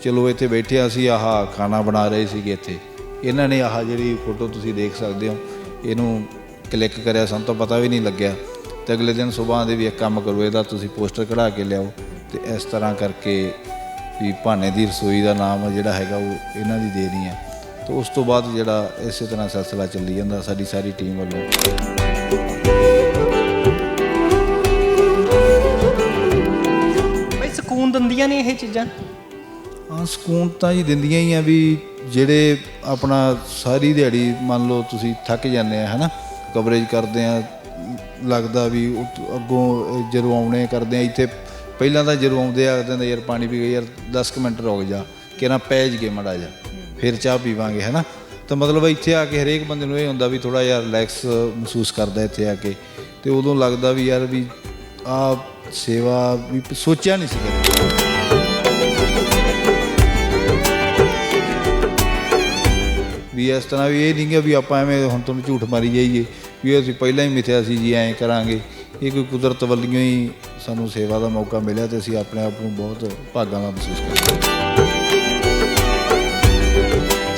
ਚਲੋ ਇੱਥੇ ਬੈਠੇ ਅਸੀਂ ਆਹ ਖਾਣਾ ਬਣਾ ਰਹੇ ਸੀਗੇ ਇੱਥੇ। ਇਹਨਾਂ ਨੇ ਆਹ ਜਿਹੜੀ ਫੋਟੋ ਤੁਸੀਂ ਦੇਖ ਸਕਦੇ ਹੋ, ਇਹਨੂੰ ਕਲਿੱਕ ਕਰਿਆ, ਸਾਨੂੰ ਤਾਂ ਪਤਾ ਵੀ ਨਹੀਂ ਲੱਗਿਆ। ਤੇ ਅਗਲੇ ਦਿਨ ਸਵੇਰ ਦੇ ਵੀ ਇੱਕ ਕੰਮ ਕਰੋ, ਇਹਦਾ ਤੁਸੀਂ ਪੋਸਟਰ ਕਢਾ ਕੇ ਲਿਆਓ ਤੇ ਇਸ ਤਰ੍ਹਾਂ ਕਰਕੇ ਵੀ ਭਾਨੇ ਦੀ ਰਸੋਈ ਦਾ ਨਾਮ ਜਿਹੜਾ ਹੈਗਾ ਉਹ ਇਹਨਾਂ ਦੀ ਦੇਣੀ ਹੈ ਤੇ ਉਸ ਤੋਂ ਬਾਅਦ ਜਿਹੜਾ ਇਸੇ ਤਰ੍ਹਾਂ ਸਿਲਸਿਲਾ ਚੱਲੀ ਜਾਂਦਾ, ਸਾਡੀ ਸਾਰੀ ਟੀਮ ਵੱਲੋਂ। ਬਈ ਸਕੂਨ ਦਿੰਦੀਆਂ ਨੇ ਇਹ ਚੀਜ਼ਾਂ। ਸਕੂਨ ਤਾਂ ਜੀ ਦਿੰਦੀਆਂ ਹੀ ਆ ਵੀ ਜਿਹੜੇ ਆਪਣਾ ਸਾਰੀ ਦਿਹਾੜੀ ਮੰਨ ਲਓ ਤੁਸੀਂ ਥੱਕ ਜਾਂਦੇ ਆ, ਹਨਾ? ਕਵਰੇਜ ਕਰਦੇ ਆ, ਲੱਗਦਾ ਵੀ ਅੱਗੋਂ ਜਦੋਂ ਆਉਣੇ ਕਰਦੇ ਆ, ਇੱਥੇ ਪਹਿਲਾਂ ਤਾਂ ਜਦੋਂ ਆਉਂਦੇ ਆ, ਕਹਿੰਦੇ ਯਾਰ ਪਾਣੀ ਪੀ ਗਏ ਯਾਰ 10 ਕੁ ਮਿੰਟ ਰੁਕ ਜਾ, ਕਿ ਨਾ ਪੈਜ ਕੇ ਮੜਾ ਜਾ ਫਿਰ ਚਾਹ ਪੀਵਾਂਗੇ, ਹਨਾ? ਤਾਂ ਮਤਲਬ ਇੱਥੇ ਆ ਕੇ ਹਰੇਕ ਬੰਦੇ ਨੂੰ ਇਹ ਹੁੰਦਾ ਵੀ ਥੋੜਾ ਜਿਹਾ ਰਿਲੈਕਸ ਮਹਿਸੂਸ ਕਰਦਾ ਇੱਥੇ ਆ ਕੇ, ਤੇ ਉਦੋਂ ਲੱਗਦਾ ਵੀ ਯਾਰ ਵੀ ਆ ਸੇਵਾ ਵੀ ਸੋਚਿਆ ਨਹੀਂ ਸੀ ਕਦੇ। ਵੀ ਇਸ ਤਰ੍ਹਾਂ ਵੀ ਇਹ ਨਹੀਂ ਕਿ ਵੀ ਆਪਾਂ ਐਵੇਂ ਹੁਣ ਤੁਹਾਨੂੰ ਝੂਠ ਮਾਰੀ ਜਾਈਏ ਵੀ ਇਹ ਅਸੀਂ ਪਹਿਲਾਂ ਹੀ ਮਿਥਿਆ ਸੀ ਜੀ ਐਂ ਕਰਾਂਗੇ। ਇਹ ਕੋਈ ਕੁਦਰਤ ਵੱਲੋਂ ਹੀ ਸਾਨੂੰ ਸੇਵਾ ਦਾ ਮੌਕਾ ਮਿਲਿਆ ਤੇ ਅਸੀਂ ਆਪਣੇ ਆਪ ਨੂੰ ਬਹੁਤ ਭਾਗਾਂ ਦਾ ਮਹਿਸੂਸ ਕਰਦੇ